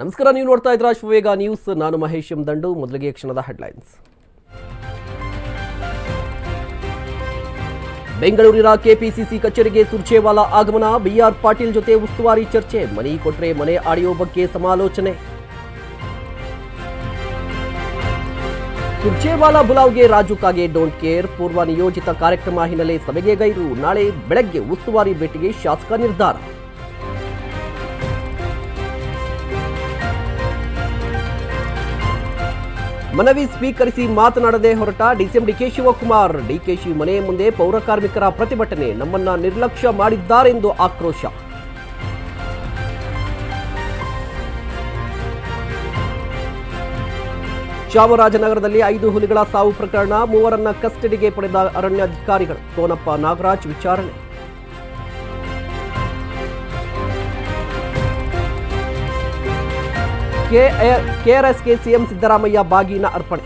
ನಮಸ್ಕಾರ, ನೀವು ನೋಡ್ತಾ ಇದ್ರ ಶಿವವೇಗ ನ್ಯೂಸ್. ನಾನು ಮಹೇಶ್ ದಂಡು ಮೊದಲಿಗೆ ಕ್ಷಣದ ಹೆಡ್ಲೈನ್ಸ್. ಬೆಂಗಳೂರಿನ ಕೆಪಿಸಿಸಿ ಕಚೇರಿಗೆ ಸುರ್ಜೇವಾಲಾ ಆಗಮನ. ಬಿಆರ್ ಪಾಟೀಲ್ ಜೊತೆ ಉಸ್ತುವಾರಿ ಚರ್ಚೆ. ಮನಿ ಕೊಟ್ರೆ ಮನೆ ಆಡಿಯೋ ಬಗ್ಗೆ ಸಮಾಲೋಚನೆ. Surjewala ಬುಲಾವ್ಗೆ Raju Kage don't care. ಪೂರ್ವ ನಿಯೋಜಿತ ಕಾರ್ಯಕ್ರಮ ಹಿನ್ನೆಲೆ ಸಭೆಗೆ ಗೈರು. ನಾಳೆ ಬೆಳಗ್ಗೆ ಉಸ್ತುವಾರಿ ಭೇಟಿಗೆ ಶಾಸಕ ನಿರ್ಧಾರ. ಮನವಿ ಸ್ವೀಕರಿಸಿ ಮಾತನಾಡದೆ ಹೊರಟ ಡಿಸಿಎಂ ಡಿಕೆ ಶಿವಕುಮಾರ್. ಡಿಕೆಶಿ ಮನೆ ಮುಂದೆ ಪೌರಕಾರ್ಮಿಕರ ಪ್ರತಿಭಟನೆ, ನಮ್ಮನ್ನ ನಿರ್ಲಕ್ಷ್ಯ ಮಾಡಿದ್ದಾರೆಂದು ಆಕ್ರೋಶ. ಚಾಮರಾಜನಗರದಲ್ಲಿ ಐದು ಹುಲಿಗಳ ಸಾವು ಪ್ರಕರಣ, ಮೂವರನ್ನ ಕಸ್ಟಡಿಗೆ ಪಡೆದ ಅರಣ್ಯಾಧಿಕಾರಿಗಳು. ಕೋನಪ್ಪ ನಾಗರಾಜ್ ವಿಚಾರಣೆ. ಕೆಆರ್ಎಸ್ಗೆ ಸಿಎಂ ಸಿದ್ದರಾಮಯ್ಯ ಬಾಗಿನ ಅರ್ಪಣೆ.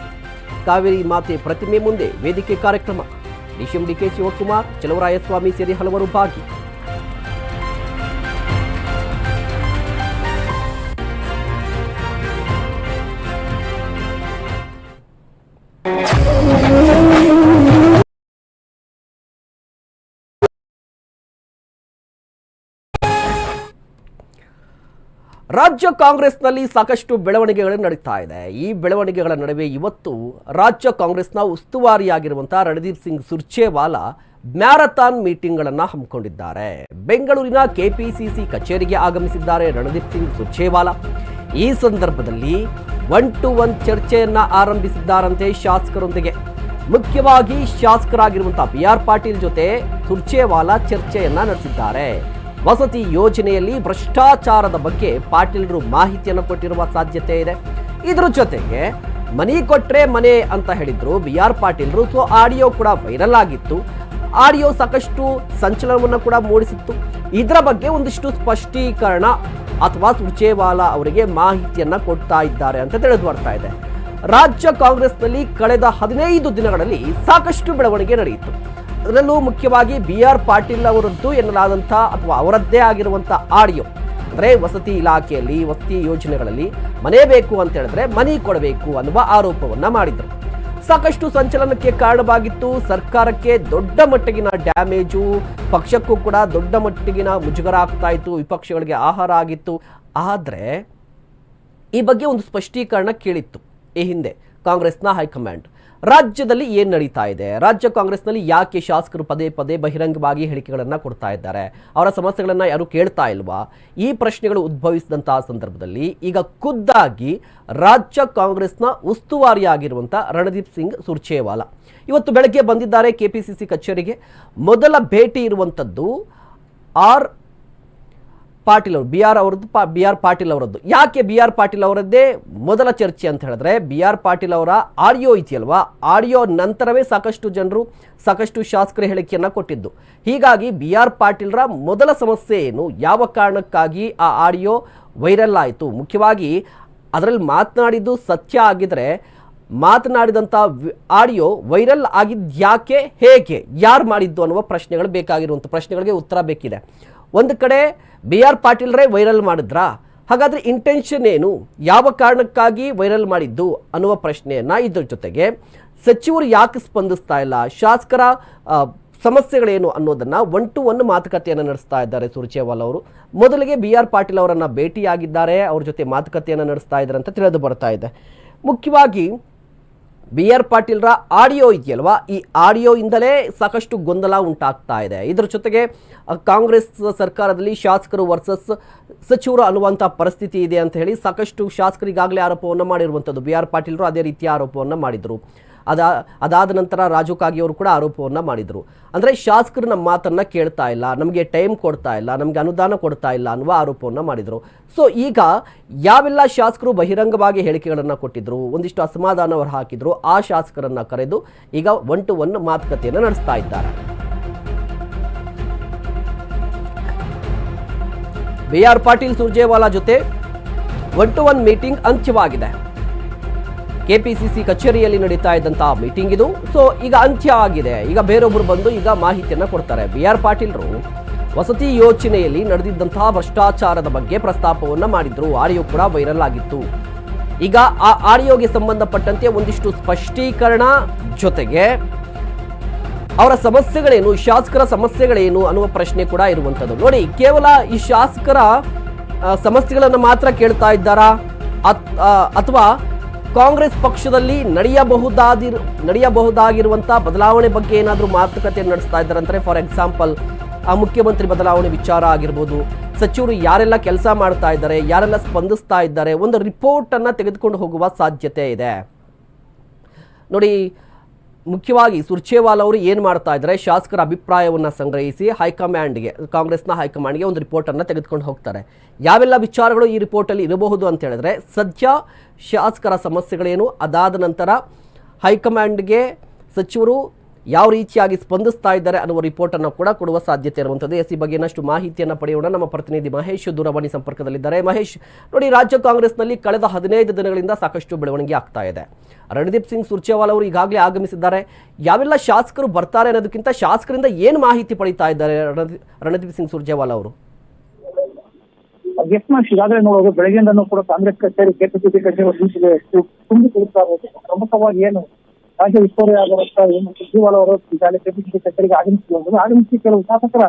ಕಾವೇರಿ ಮಾತೆ ಪ್ರತಿಮೆ ಮುಂದೆ ವೇದಿಕೆ ಕಾರ್ಯಕ್ರಮ. ಡಿಸಿಎಂ ಡಿಕೆ ಶಿವಕುಮಾರ್, ಚಲವರಾಯಸ್ವಾಮಿ ಸೇರಿ ಹಲವರು ಭಾಗಿ. ರಾಜ್ಯ ಕಾಂಗ್ರೆಸ್ನಲ್ಲಿ ಸಾಕಷ್ಟು ಬೆಳವಣಿಗೆಗಳು ನಡೀತಾ ಇದೆ. ಈ ಬೆಳವಣಿಗೆಗಳ ನಡುವೆ ಇವತ್ತು ರಾಜ್ಯ ಕಾಂಗ್ರೆಸ್ನ ಉಸ್ತುವಾರಿಯಾಗಿರುವಂತಹ ರಣದೀಪ್ ಸಿಂಗ್ ಸುರ್ಜೇವಾಲಾ ಮ್ಯಾರಥಾನ್ ಮೀಟಿಂಗ್ಗಳನ್ನು ಹಮ್ಮಿಕೊಂಡಿದ್ದಾರೆ. ಬೆಂಗಳೂರಿನ ಕೆಪಿಸಿಸಿ ಕಚೇರಿಗೆ ಆಗಮಿಸಿದ್ದಾರೆ ರಣದೀಪ್ ಸಿಂಗ್ ಸುರ್ಜೇವಾಲಾ. ಈ ಸಂದರ್ಭದಲ್ಲಿ ಒನ್ ಟು ಒನ್ ಚರ್ಚೆಯನ್ನ ಆರಂಭಿಸಿದ್ದಾರಂತೆ ಶಾಸಕರೊಂದಿಗೆ. ಮುಖ್ಯವಾಗಿ ಶಾಸಕರಾಗಿರುವಂತಹ ಬಿ ಆರ್ ಪಾಟೀಲ್ ಜೊತೆ ಸುರ್ಜೇವಾಲಾ ಚರ್ಚೆಯನ್ನ ನಡೆಸಿದ್ದಾರೆ. ವಸತಿ ಯೋಜನೆಯಲ್ಲಿ ಭ್ರಷ್ಟಾಚಾರದ ಬಗ್ಗೆ ಪಾಟೀಲರು ಮಾಹಿತಿಯನ್ನು ಕೊಟ್ಟಿರುವ ಸಾಧ್ಯತೆ ಇದೆ. ಇದರ ಜೊತೆಗೆ ಮನಿ ಕೊಟ್ಟರೆ ಮನೆ ಅಂತ ಹೇಳಿದ್ರು ಬಿ ಆರ್ ಪಾಟೀಲ್ರು ಸೊ ಆಡಿಯೋ ಕೂಡ ವೈರಲ್ ಆಗಿತ್ತು. ಆಡಿಯೋ ಸಾಕಷ್ಟು ಸಂಚಲನವನ್ನು ಕೂಡ ಮೂಡಿಸಿತ್ತು. ಇದರ ಬಗ್ಗೆ ಒಂದಿಷ್ಟು ಸ್ಪಷ್ಟೀಕರಣ ಅಥವಾ ಸುರ್ಜೇವಾಲಾ ಅವರಿಗೆ ಮಾಹಿತಿಯನ್ನು ಕೊಡ್ತಾ ಇದ್ದಾರೆ ಅಂತ ತಿಳಿದು ಬರ್ತಾ ಇದೆ. ರಾಜ್ಯ ಕಾಂಗ್ರೆಸ್ನಲ್ಲಿ ಕಳೆದ ಹದಿನೈದು ದಿನಗಳಲ್ಲಿ ಸಾಕಷ್ಟು ಬೆಳವಣಿಗೆ ನಡೆಯಿತು. ಅದರಲ್ಲೂ ಮುಖ್ಯವಾಗಿ ಬಿ ಆರ್ ಪಾಟೀಲ್ ಅವರದ್ದು ಎನ್ನಲಾದಂಥ ಅಥವಾ ಅವರದ್ದೇ ಆಗಿರುವಂಥ ಆಡಿಯೋ, ಅಂದರೆ ವಸತಿ ಇಲಾಖೆಯಲ್ಲಿ, ವಸತಿ ಯೋಜನೆಗಳಲ್ಲಿ ಮನೆ ಬೇಕು ಅಂತ ಹೇಳಿದ್ರೆ ಮನಿ ಕೊಡಬೇಕು ಅನ್ನುವ ಆರೋಪವನ್ನು ಮಾಡಿದರು. ಸಾಕಷ್ಟು ಸಂಚಲನಕ್ಕೆ ಕಾರಣವಾಗಿತ್ತು. ಸರ್ಕಾರಕ್ಕೆ ದೊಡ್ಡ ಮಟ್ಟಿಗಿನ ಡ್ಯಾಮೇಜು, ಪಕ್ಷಕ್ಕೂ ಕೂಡ ದೊಡ್ಡ ಮಟ್ಟಿಗಿನ ಮುಜುಗರ ಆಗ್ತಾ ಇತ್ತು, ವಿಪಕ್ಷಗಳಿಗೆ ಆಹಾರ ಆಗಿತ್ತು. ಆದರೆ ಈ ಬಗ್ಗೆ ಒಂದು ಸ್ಪಷ್ಟೀಕರಣ ಕೇಳಿತ್ತು. ಈ ಹಿಂದೆ ಕಾಂಗ್ರೆಸ್ನ ಹೈಕಮಾಂಡ್. ರಾಜ್ಯದಲ್ಲಿ ಏನು ನಡೀತಾ ಇದೆ? ರಾಜ್ಯ ಕಾಂಗ್ರೆಸ್ನಲ್ಲಿ ಯಾಕೆ ಶಾಸಕರು ಪದೇ ಪದೇ ಬಹಿರಂಗವಾಗಿ ಹೇಳಿಕೆಗಳನ್ನು ಕೊಡ್ತಾ ಇದ್ದಾರೆ? ಅವರ ಸಮಸ್ಯೆಗಳನ್ನು ಯಾರು ಕೇಳ್ತಾ ಇಲ್ವಾ? ಈ ಪ್ರಶ್ನೆಗಳು ಉದ್ಭವಿಸಿದಂತಹ ಸಂದರ್ಭದಲ್ಲಿ ಈಗ ಖುದ್ದಾಗಿ ರಾಜ್ಯ ಕಾಂಗ್ರೆಸ್ನ ಉಸ್ತುವಾರಿಯಾಗಿರುವಂಥ ರಣದೀಪ್ ಸಿಂಗ್ ಸುರ್ಚೇವಾಲಾ ಇವತ್ತು ಬೆಳಗ್ಗೆ ಬಂದಿದ್ದಾರೆ ಕೆಪಿಸಿಸಿ ಕಚೇರಿಗೆ. ಮೊದಲ ಭೇಟಿ ಇರುವಂಥದ್ದು ಆರ್ ಪಾಟೀಲ್ ಅವರು ಬಿ ಆರ್ ಅವರದ್ದು, ಪಾ, ಬಿ ಆರ್ ಪಾಟೀಲ್ ಅವರದ್ದು. ಯಾಕೆ ಬಿ ಆರ್ ಪಾಟೀಲ್ ಅವರದ್ದೇ ಮೊದಲ ಚರ್ಚೆ ಅಂತ ಹೇಳಿದ್ರೆ, ಬಿ ಆರ್ ಪಾಟೀಲ್ ಅವರ ಆಡಿಯೋ ಇದೆಯಲ್ವಾ ಆಡಿಯೋ ನಂತರವೇ ಸಾಕಷ್ಟು ಜನರು, ಸಾಕಷ್ಟು ಶಾಸಕರ ಹೇಳಿಕೆಯನ್ನು ಕೊಟ್ಟಿದ್ದು. ಹೀಗಾಗಿ ಬಿ ಆರ್ ಪಾಟೀಲ್ರ ಮೊದಲ ಸಮಸ್ಯೆ ಏನು? ಯಾವ ಕಾರಣಕ್ಕಾಗಿ ಆ ಆಡಿಯೋ ವೈರಲ್ ಆಯಿತು? ಮುಖ್ಯವಾಗಿ ಅದರಲ್ಲಿ ಮಾತನಾಡಿದ್ದು ಸತ್ಯ ಆಗಿದ್ರೆ ಮಾತನಾಡಿದಂಥ ಆಡಿಯೋ ವೈರಲ್ ಆಗಿದ್ದು ಯಾಕೆ ಹೇಗೆ, ಯಾರು ಮಾಡಿದ್ದು ಅನ್ನುವ ಪ್ರಶ್ನೆಗಳು ಬೇಕಾಗಿರುವಂಥ ಪ್ರಶ್ನೆಗಳಿಗೆ ಉತ್ತರ ಬೇಕಿದೆ. ಒಂದು ಕಡೆ ಬಿ ಆರ್ ಪಾಟೀಲ್ರೇ ವೈರಲ್ ಮಾಡಿದ್ರಾ? ಹಾಗಾದರೆ ಇಂಟೆನ್ಷನ್ ಏನು? ಯಾವ ಕಾರಣಕ್ಕಾಗಿ ವೈರಲ್ ಮಾಡಿದ್ದು ಅನ್ನುವ ಪ್ರಶ್ನೆಯನ್ನು ಇದ್ರ ಜೊತೆಗೆ ಸಚಿವರು ಯಾಕೆ ಸ್ಪಂದಿಸ್ತಾ ಇಲ್ಲ? ಶಾಸಕರ ಸಮಸ್ಯೆಗಳೇನು ಅನ್ನೋದನ್ನು ಒನ್ ಟು ಒನ್ ಮಾತುಕತೆಯನ್ನು ನಡೆಸ್ತಾ ಇದ್ದಾರೆ ಸುರ್ಜೇವಾಲ್ ಅವರು. ಮೊದಲಿಗೆ ಬಿ ಆರ್ ಪಾಟೀಲ್ ಅವರನ್ನು ಭೇಟಿಯಾಗಿದ್ದಾರೆ, ಅವ್ರ ಜೊತೆ ಮಾತುಕತೆಯನ್ನು ನಡೆಸ್ತಾ ಇದ್ದಾರೆ ಅಂತ ತಿಳಿದು ಬರ್ತಾ ಇದೆ. ಮುಖ್ಯವಾಗಿ ಬಿ ಆರ್ ಪಾಟೀಲ್ರ ಆಡಿಯೋ ಇದೆಯಲ್ವಾ? ಈ ಆಡಿಯೋ ಇಂದಲೇ ಸಾಕಷ್ಟು ಗೊಂದಲ ಉಂಟಾಗ್ತಾ ಇದೆ. ಇದರ ಜೊತೆಗೆ ಕಾಂಗ್ರೆಸ್ ಸರ್ಕಾರದಲ್ಲಿ ಶಾಸಕರು ವರ್ಸಸ್ ಸಚಿವರು ಅನ್ನುವಂಥ ಪರಿಸ್ಥಿತಿ ಇದೆ ಅಂತ ಹೇಳಿ ಸಾಕಷ್ಟು ಶಾಸಕರಿಗಾಗಲೇ ಆರೋಪವನ್ನು ಮಾಡಿರುವಂಥದ್ದು. ಬಿ ಆರ್ ಪಾಟೀಲ್ರು ಅದೇ ರೀತಿಯ ಆರೋಪವನ್ನು ಮಾಡಿದರು. ಅದಾ, ಅದಾದ ನಂತರ ರಾಜು ಕಾಗಿಯವರು ಕೂಡ ಆರೋಪವನ್ನು ಮಾಡಿದರು. ಅಂದರೆ ಶಾಸಕರು ನಮ್ಮ ಮಾತನ್ನು ಕೇಳ್ತಾ ಇಲ್ಲ, ನಮಗೆ ಟೈಮ್ ಕೊಡ್ತಾ ಇಲ್ಲ, ನಮಗೆ ಅನುದಾನ ಕೊಡ್ತಾ ಇಲ್ಲ ಅನ್ನುವ ಆರೋಪವನ್ನು ಮಾಡಿದರು. ಸೊ ಈಗ ಯಾವೆಲ್ಲ ಶಾಸಕರು ಬಹಿರಂಗವಾಗಿ ಹೇಳಿಕೆಗಳನ್ನು ಕೊಟ್ಟಿದ್ರು, ಒಂದಿಷ್ಟು ಅಸಮಾಧಾನ ಅವರು ಹಾಕಿದ್ರು, ಆ ಶಾಸಕರನ್ನ ಕರೆದು ಈಗ ಒನ್ ಟು ಒನ್ ಮಾತುಕತೆಯನ್ನು ನಡೆಸ್ತಾ ಇದ್ದಾರೆ. ಬಿ ಆರ್ ಪಾಟೀಲ್ ಸುರ್ಜೇವಾಲಾ ಜೊತೆ ಒನ್ ಟು ಒನ್ ಮೀಟಿಂಗ್ ಅಂತ್ಯವಾಗಿದೆ. ಕೆಪಿಸಿಸಿ ಕಚೇರಿಯಲ್ಲಿ ನಡೀತಾ ಇದ್ದಂತಹ ಮೀಟಿಂಗ್ ಇದು. ಸೊ ಈಗ ಅಂತ್ಯ ಆಗಿದೆ. ಈಗ ಬೇರೊಬ್ಬರು ಬಂದು ಈಗ ಮಾಹಿತಿಯನ್ನ ಕೊಡ್ತಾರೆ. ಬಿ ಆರ್ ಪಾಟೀಲ್ರು ವಸತಿ ಯೋಜನೆಯಲ್ಲಿ ನಡೆದಿದ್ದಂತಹ ಭ್ರಷ್ಟಾಚಾರದ ಬಗ್ಗೆ ಪ್ರಸ್ತಾಪವನ್ನ ಮಾಡಿದ್ರು. ಆಡಿಯೋ ಕೂಡ ವೈರಲ್ ಆಗಿತ್ತು. ಈಗ ಆ ಆಡಿಯೋಗೆ ಸಂಬಂಧಪಟ್ಟಂತೆ ಒಂದಿಷ್ಟು ಸ್ಪಷ್ಟೀಕರಣ ಜೊತೆಗೆ ಅವರ ಸಮಸ್ಯೆಗಳೇನು, ಶಾಸಕರ ಸಮಸ್ಯೆಗಳೇನು ಅನ್ನುವ ಪ್ರಶ್ನೆ ಕೂಡ ಇರುವಂಥದ್ದು ನೋಡಿ, ಕೇವಲ ಈ ಶಾಸಕರ ಸಮಸ್ಯೆಗಳನ್ನು ಮಾತ್ರ ಕೇಳ್ತಾ ಇದ್ದಾರಾ? ಅಥವಾ ಕಾಂಗ್ರೆಸ್ ಪಕ್ಷದಲ್ಲಿ ನಡೆಯಬಹುದಾದಿ ನಡೆಯಬಹುದಾಗಿರುವಂಥ ಬದಲಾವಣೆ ಬಗ್ಗೆ ಏನಾದರೂ ಮಾತುಕತೆ ನಡೆಸ್ತಾ ಇದ್ದಾರೆ ಅಂದರೆ ಫಾರ್ ಎಕ್ಸಾಂಪಲ್ ಆ ಮುಖ್ಯಮಂತ್ರಿ ಬದಲಾವಣೆ ವಿಚಾರ ಆಗಿರ್ಬೋದು, ಸಚಿವರು ಯಾರೆಲ್ಲ ಕೆಲಸ ಮಾಡ್ತಾ ಇದ್ದಾರೆ, ಯಾರೆಲ್ಲ ಸ್ಪಂದಿಸ್ತಾ ಇದ್ದಾರೆ, ಒಂದು ರಿಪೋರ್ಟನ್ನು ತೆಗೆದುಕೊಂಡು ಹೋಗುವ ಸಾಧ್ಯತೆ ಇದೆ. ನೋಡಿ ಮುಖ್ಯವಾಗಿ ಸುರ್ಚೇವಾಲ್ ಅವರು ಏನು ಮಾಡ್ತಾ ಇದ್ದಾರೆ? ಶಾಸಕರ ಅಭಿಪ್ರಾಯವನ್ನು ಸಂಗ್ರಹಿಸಿ ಹೈಕಮಾಂಡ್ಗೆ, ಕಾಂಗ್ರೆಸ್ನ ಹೈಕಮಾಂಡ್ಗೆ ಒಂದು ರಿಪೋರ್ಟನ್ನು ತೆಗೆದುಕೊಂಡು ಹೋಗ್ತಾರೆ. ಯಾವೆಲ್ಲ ವಿಚಾರಗಳು ಈ ರಿಪೋರ್ಟಲ್ಲಿ ಇರಬಹುದು ಅಂತ ಹೇಳಿದ್ರೆ, ಸದ್ಯ ಶಾಸಕರ ಸಮಸ್ಯೆಗಳೇನು? ಅದಾದ ನಂತರ ಹೈಕಮಾಂಡ್ಗೆ ಸಚಿವರು ಯಾವ ರೀತಿಯಾಗಿ ಸ್ಪಂದಿಸ್ತಾ ಇದ್ದಾರೆ ಅನ್ನುವ ರಿಪೋರ್ಟನ್ನು ಕೂಡ ಕೊಡುವ ಸಾಧ್ಯತೆ ಇರುವಂಥದ್ದು. ಎಸ್ ಈ ಬಗ್ಗೆ ಇನ್ನಷ್ಟು ಮಾಹಿತಿಯನ್ನು ಪಡೆಯೋಣ. ನಮ್ಮ ಪ್ರತಿನಿಧಿ ಮಹೇಶ್ ದೂರವಾಣಿ ಸಂಪರ್ಕದಲ್ಲಿದ್ದಾರೆ. ಮಹೇಶ್, ನೋಡಿ, ರಾಜ್ಯ ಕಾಂಗ್ರೆಸ್ನಲ್ಲಿ ಕಳೆದ ಹದಿನೈದು ದಿನಗಳಿಂದ ಸಾಕಷ್ಟು ಬೆಳವಣಿಗೆ ಆಗ್ತಾ ಇದೆ. ರಣದೀಪ್ ಸಿಂಗ್ ಸುರ್ಜೇವಾಲ್ ಅವರು ಈಗಾಗಲೇ ಆಗಮಿಸಿದ್ದಾರೆ. ಯಾವೆಲ್ಲ ಶಾಸಕರು ಬರ್ತಾರೆ ಅನ್ನೋದಕ್ಕಿಂತ ಶಾಸಕರಿಂದ ಏನು ಮಾಹಿತಿ ಪಡೀತಾ ಇದ್ದಾರೆ ರಣದೀಪ್ ಸಿಂಗ್ ಸುರ್ಜೇವಾಲ್ ಅವರು? ಈಗಾಗಲೇ ನೋಡೋದು, ಬೆಳಗ್ಗೆಯಿಂದನೂ ಕೂಡ ಕಾಂಗ್ರೆಸ್ ಕಚೇರಿ, ಕೆಪಿಸಿಸಿ ಕಚೇರಿ, ಪ್ರಮುಖವಾಗಿ ಏನು ರಾಜ್ಯ ಉಸ್ತುವಾರಿ ಆಗಿರುವಂತ ಏನು ಅವರು ಈಗಾಗಲೇ ಕೆಪಿಸಿಸಿ ಕಚೇರಿಗೆ ಆಗಮಿಸಿರುವಂತದ್ದು ಆಗಮಿಸಿ ಕೆಲವು ಶಾಸಕರ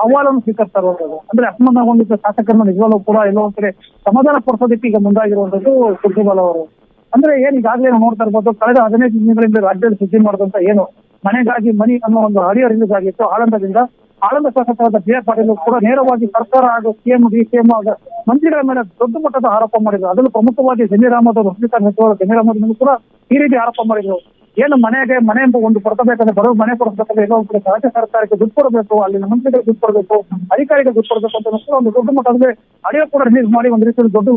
ಅಹವಾಲನ್ನು ಸ್ವೀಕರಿಸ್ತಾ ಇರುವಂತದ್ದು ಅಂದ್ರೆ ಅಸಮಾಧಾನಗೊಂಡಿದ್ದ ಶಾಸಕರನ್ನು ನಿಜವಾಗ್ಲೂ ಕೂಡ ಎಲ್ಲೋ ಒಂದ್ ಕಡೆ ಸಮಾಧಾನ ಪಡಿಸೋದಕ್ಕೆ ಈಗ ಮುಂದಾಗಿರುವಂತದ್ದು ಕೇಜ್ರಿವಾಲ್ ಅವರು. ಅಂದ್ರೆ ಏನ್ ಈಗಾಗಲೇ ನೋಡ್ತಾ ಇರ್ಬೋದು, ಕಳೆದ ಹದಿನೈದು ದಿನಗಳಿಂದ ರಾಜ್ಯದಲ್ಲಿ ಸುದ್ದಿ ಮಾಡಿದಂತ ಏನು ಮನೆಗಾಗಿ ಮನಿ ಅನ್ನೋ ಒಂದು ಆಗಿತ್ತು ಆಳಂದದಿಂದ ಆಳಂದ ಶಾಸಕರಾದ ಜಯ ಪಾಟೀಲ್ ಕೂಡ ನೇರವಾಗಿ ಸರ್ಕಾರ ಹಾಗೂ ಸಿಎಂ ಡಿ ಸಿಎಂ ಆಗ ಮಂತ್ರಿಗಳ ಮೇಲೆ ದೊಡ್ಡ ಮಟ್ಟದ ಆರೋಪ ಮಾಡಿದ್ರು. ಅದರಲ್ಲೂ ಪ್ರಮುಖವಾಗಿ ಜಮೀರಾಮದ ಸಚಿವರು ಜಮೀರ್ ಅಹಮದ್ ಕೂಡ ಈ ರೀತಿ ಆರೋಪ ಮಾಡಿದ್ರು. ಏನು ಮನೆಗೆ ಮನೆ ಒಂದು ಕೊಡ್ತಬೇಕಂದ್ರೆ ಬರೋ ಮನೆ ಕೊಡಿಸ್ಬೇಕಂದ್ರೆ ಏನೋ ಒಂದು ರಾಜ್ಯ ಸರ್ಕಾರಕ್ಕೆ ದುಡ್ಡು ಕೊಡಬೇಕು, ಅಲ್ಲಿನ ಮಂತ್ರಿಗಳಿಗೆ ದುಡ್ಡು ಕೊಡಬೇಕು, ಅಧಿಕಾರಿಗೆ ದುಡ್ಡು ಕೊಡಬೇಕು ಅಂತ ಒಂದು ದೊಡ್ಡ ಮಟ್ಟದಲ್ಲಿ ಆಡಿಯೋ ಕೂಡ ರಿಲೀಸ್ ಮಾಡಿ ಒಂದು ರೀತಿಯಲ್ಲಿ ದೊಡ್ಡ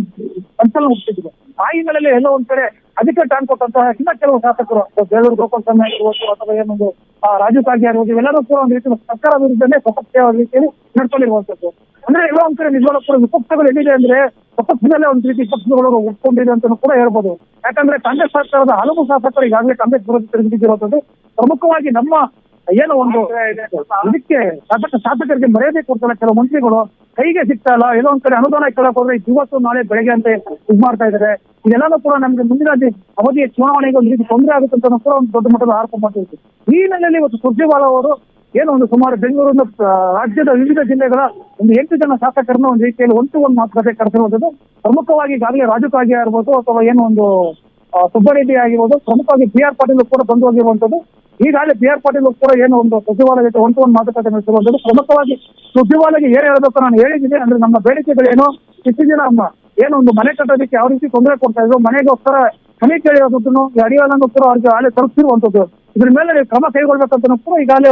ಸಂಚಲನ ಹುಟ್ಟಿದ್ರು ಆ ಹಿನ್ನೆಲೆಯಲ್ಲಿ ಎಲ್ಲೋ ಒಂದ್ ಕಡೆ ಅದಕ್ಕೆ ಟಾನ್ ಕೊಟ್ಟಂತಹ ಇನ್ನ ಕೆಲವು ಶಾಸಕರು ಬೇಲೂರು ಗೋಪಾಲ ಸ್ವಾಮಿ ಆಗಿರ್ಬೋದು, ಅಥವಾ ಏನೊಂದು ರಾಜೀವ್ ರಾಜು ಕಾಗೆ ಆಗಿರ್ಬೋದು ಇವೆಲ್ಲರೂ ಕೂಡ ಒಂದು ರೀತಿಯಲ್ಲಿ ಸರ್ಕಾರ ವಿರುದ್ಧನೇ ಸ್ವಪಕ್ಷ ರೀತಿಯಲ್ಲಿ ನಡ್ಕೊಂಡಿರುವಂತದ್ದು. ಅಂದ್ರೆ ಎಲ್ಲೋ ಒಂದ್ ಕಡೆ ಕೂಡ ವಿಪಕ್ಷಗಳು ಎಲ್ಲಿದೆ ಅಂದ್ರೆ ವಿಪಕ್ಷದಲ್ಲೇ ಒಂದ್ ರೀತಿ ಪಕ್ಷಗಳು ಒಪ್ಕೊಂಡಿದೆ ಅಂತ ಕೂಡ ಹೇಳ್ಬೋದು. ಯಾಕಂದ್ರೆ ಕಾಂಗ್ರೆಸ್ ಸರ್ಕಾರದ ಹಲವು ಶಾಸಕರು ಈಗಾಗಲೇ ಕಾಂಗ್ರೆಸ್ ವಿರೋಧ ತೆರೆದಿರುವಂತದ್ದು ಪ್ರಮುಖವಾಗಿ ನಮ್ಮ ಏನೋ ಒಂದು ಇದಕ್ಕೆ ಶಾಸಕ ಶಾಸಕರಿಗೆ ಮರ್ಯಾದೆ ಕೊಡ್ತಾರೆ ಕೆಲವು ಮಂತ್ರಿಗಳು. ಕೈಗೆ ಸಿಗ್ತಾ ಇಲ್ಲ. ಎಲ್ಲೋ ಒಂದ್ ಕಡೆ ಅನುದಾನ ಕೇಳಕ್ ಹೋದ್ರೆ ಇವತ್ತು ನಾಳೆ ಬೆಳಗ್ಗೆ ಅಂತ ಇದು ಮಾಡ್ತಾ ಇದ್ದಾರೆ ಇದೆಲ್ಲಾನು ಕೂಡ ನಮ್ಗೆ ಮುಂದಿನ ಅವಧಿಯ ಚುನಾವಣೆಗೆ ಒಂದು ರೀತಿ ತೊಂದರೆ ಆಗುತ್ತೆ ಅಂತ ಕೂಡ ಒಂದು ದೊಡ್ಡ ಮಟ್ಟದ ಆರೋಪ ಮಾಡ್ತಿರ್ತೀವಿ ಈ ನೆಲೆಯಲ್ಲಿ ಇವತ್ತು ಸುರ್ಜೇವಾಲ ಅವರು ಏನೋ ಒಂದು ಸುಮಾರು ಬೆಂಗಳೂರಿನ ರಾಜ್ಯದ ವಿವಿಧ ಜಿಲ್ಲೆಗಳ ಒಂದು ಎಂಟು ಜನ ಶಾಸಕರನ್ನ ಒಂದು ರೀತಿಯಲ್ಲಿ ಒಂದು ಒಂದು ಮಾತುಕತೆ ಕರೆಸಿರುವಂತದ್ದು ಪ್ರಮುಖವಾಗಿ ಈಗಾಗಲೇ ರಾಜಕಾಗಿ ಕಾಗೆ ಆಗಿರ್ಬೋದು ಅಥವಾ ಏನೋ ಒಂದು ಸುಬ್ಬರೆಡ್ಡಿ ಆಗಿರ್ಬೋದು, ಪ್ರಮುಖವಾಗಿ ಬಿ ಆರ್ ಪಾಟೀಲ್ ಕೂಡ ಬಂದು ಹೋಗಿರುವಂತದ್ದು ಈಗಾಗಲೇ ಬಿ ಆರ್ ಪಾಟೀಲ್ ಕೂಡ ಏನೋ ಒಂದು ಸಚಿವಾಲಯ ಜೊತೆ ಒಂದು ಒಂದು ಮಾತುಕತೆ ನಡೆಸಿರುವಂತದ್ದು ಪ್ರಮುಖವಾಗಿ ಸಚಿವಾಲಯಕ್ಕೆ ಏನ್ ಹೇಳಬೇಕು ನಾನು ಹೇಳಿದ್ದೀನಿ. ಅಂದ್ರೆ ನಮ್ಮ ಬೇಡಿಕೆಗಳೇನು ಇಷ್ಟು ಜನ ಏನು ಒಂದು ಮನೆ ಕಟ್ಟೋದಕ್ಕೆ ಯಾವ ರೀತಿ ತೊಂದರೆ ಕೊಡ್ತಾ ಇದ್ರು, ಮನೆಗೋಸ್ಕರ ಮನೆ ಕೇಳಿರೋದನ್ನು ಅಡಿಯಾಲನ್ನು ಕೂಡ ಅವ್ರಿಗೆ ಆಗಲೇ ತಲುಪಿಸಿರುವಂತದ್ದು ಇದ್ರ ಮೇಲೆ ನೀವು ಕ್ರಮ ಕೈಗೊಳ್ಬೇಕಂತ ಕೂಡ ಈಗಾಗಲೇ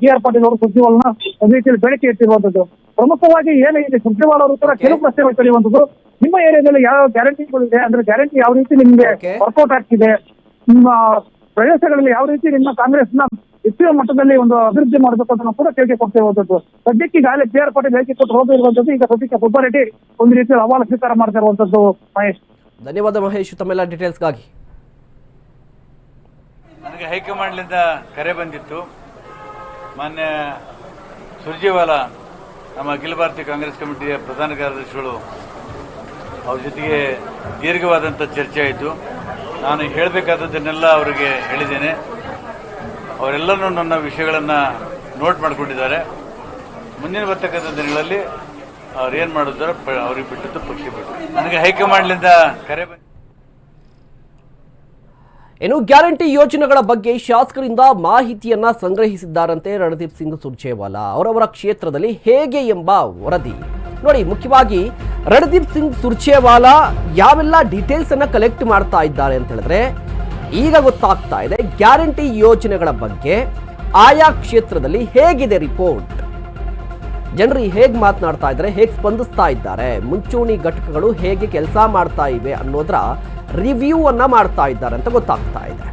ಬಿ ಆರ್ ಪಾಟೀಲ್ ಅವರು ಸುದ್ದಿವಾಲ್ನ ಒಂದು ರೀತಿಯಲ್ಲಿ ಬೇಡಿಕೆ ಇಟ್ಟಿರುವಂತದ್ದು ಪ್ರಮುಖವಾಗಿ ಏನಿದೆ ಸುರ್ಜೇವಾಲ ಅವರು ಕೂಡ ಕೆಲವು ಪ್ರಶ್ನೆಗಳು ಕೇಳುವಂತದ್ದು ನಿಮ್ಮ ಏರಿಯಾದಲ್ಲಿ ಯಾವ ಗ್ಯಾರಂಟಿಗಳಿದೆ ಅಂದ್ರೆ ಗ್ಯಾರಂಟಿ ಯಾವ ರೀತಿ ನಿಮ್ಗೆ. ವರ್ಕೌಟ್ ಆಗ್ತಿದೆ? ನಿಮ್ಮ ಪ್ರದೇಶಗಳಲ್ಲಿ ಯಾವ ರೀತಿ ನಿಮ್ಮ ಕಾಂಗ್ರೆಸ್ನ ಹೆಚ್ಚಿನ ಮಟ್ಟದಲ್ಲಿ ಒಂದು ಅಭಿವೃದ್ಧಿ ಮಾಡಬೇಕು ಅಂತ ಕೂಡ ಕೇಳಿಕೆ ಕೊಡ್ತಾ ಇರುವಂತದ್ದು. ಸದ್ಯಕ್ಕೆ ಈಗಾಗಲೇ ಬಿ ಆರ್ ಪಾಟೀಲ್ ಹೇಳಿಕೆ ಕೊಟ್ಟು ಹೋಗಿರುವಂತದ್ದು ಈಗ ಸದ್ಯಕ್ಕೆ ಸುಬ್ಬಾರೆಡ್ಡಿ ಒಂದು ರೀತಿಯಲ್ಲಿ ಅಹವಾಲು ಸ್ವೀಕಾರ ಮಾಡ್ತಾ ಇರುವಂತದ್ದು ಮಹೇಶ್. ಧನ್ಯವಾದ ಮಹೇಶ್. ತಮ್ಮೆಲ್ಲ ಡೀಟೇಲ್ಸ್ಗಾಗಿ ನನಗೆ ಹೈಕಮಾಂಡ್ಲಿಂದ ಕರೆ ಬಂದಿತ್ತು. ಮಾನ್ಯ ಸುರ್ಜೇವಾಲ, ನಮ್ಮ ಅಖಿಲ ಭಾರತೀಯ ಕಾಂಗ್ರೆಸ್ ಕಮಿಟಿಯ ಪ್ರಧಾನ ಕಾರ್ಯದರ್ಶಿಗಳು, ಅವ್ರ ಜೊತೆಗೆ ದೀರ್ಘವಾದಂಥ ಚರ್ಚೆ ಆಯಿತು. ನಾನು ಹೇಳಬೇಕಾದದ್ದನ್ನೆಲ್ಲ ಅವರಿಗೆ ಹೇಳಿದ್ದೇನೆ. ಅವರೆಲ್ಲರೂ ನನ್ನ ವಿಷಯಗಳನ್ನು ನೋಟ್ ಮಾಡಿಕೊಂಡಿದ್ದಾರೆ. ಮುಂದಿನ ಬರ್ತಕ್ಕಂಥ ದಿನಗಳಲ್ಲಿ ಅವ್ರು ಏನು ಮಾಡಿದಾರೋ ಅವ್ರಿಗೆ ಬಿಟ್ಟದ್ದು ಪಕ್ಷ ಬಿಟ್ಟು. ನನಗೆ ಹೈಕಮಾಂಡ್ಲಿಂದ ಕರೆ ಬಂದ ಇನ್ನು ಗ್ಯಾರಂಟಿ ಯೋಜನೆಗಳ ಬಗ್ಗೆ ಶಾಸಕರಿಂದ ಮಾಹಿತಿಯನ್ನ ಸಂಗ್ರಹಿಸಿದ್ದಾರಂತೆ ರಣದೀಪ್ ಸಿಂಗ್ ಸುರ್ಜೇವಾಲಾ. ಅವರವರ ಕ್ಷೇತ್ರದಲ್ಲಿ ಹೇಗೆ ಎಂಬ ವರದಿ. ನೋಡಿ, ಮುಖ್ಯವಾಗಿ ರಣದೀಪ್ ಸಿಂಗ್ ಸುರ್ಜೇವಾಲಾ ಯಾವೆಲ್ಲ ಡೀಟೇಲ್ಸ್ ಅನ್ನ ಕಲೆಕ್ಟ್ ಮಾಡ್ತಾ ಇದ್ದಾರೆ ಅಂತ ಹೇಳಿದ್ರೆ, ಈಗ ಗೊತ್ತಾಗ್ತಾ ಇದೆ ಗ್ಯಾರಂಟಿ ಯೋಜನೆಗಳ ಬಗ್ಗೆ ಆಯಾ ಕ್ಷೇತ್ರದಲ್ಲಿ ಹೇಗಿದೆ ರಿಪೋರ್ಟ್ ಜನರು ಹೇಗೆ ಮಾತನಾಡ್ತಾ ಇದ್ದಾರೆ, ಹೇಗೆ ಸ್ಪಂದಿಸ್ತಾ ಇದ್ದಾರೆ, ಮುಂಚೂಣಿ ಘಟಕಗಳು ಹೇಗೆ ಕೆಲಸ ಮಾಡ್ತಾ ಇವೆ ಅನ್ನೋದರ ರಿವ್ಯೂ ಅನ್ನು ಮಾಡ್ತಾ ಇದ್ದಾರೆ ಅಂತ ಗೊತ್ತಾಗ್ತಾ ಇದೆ.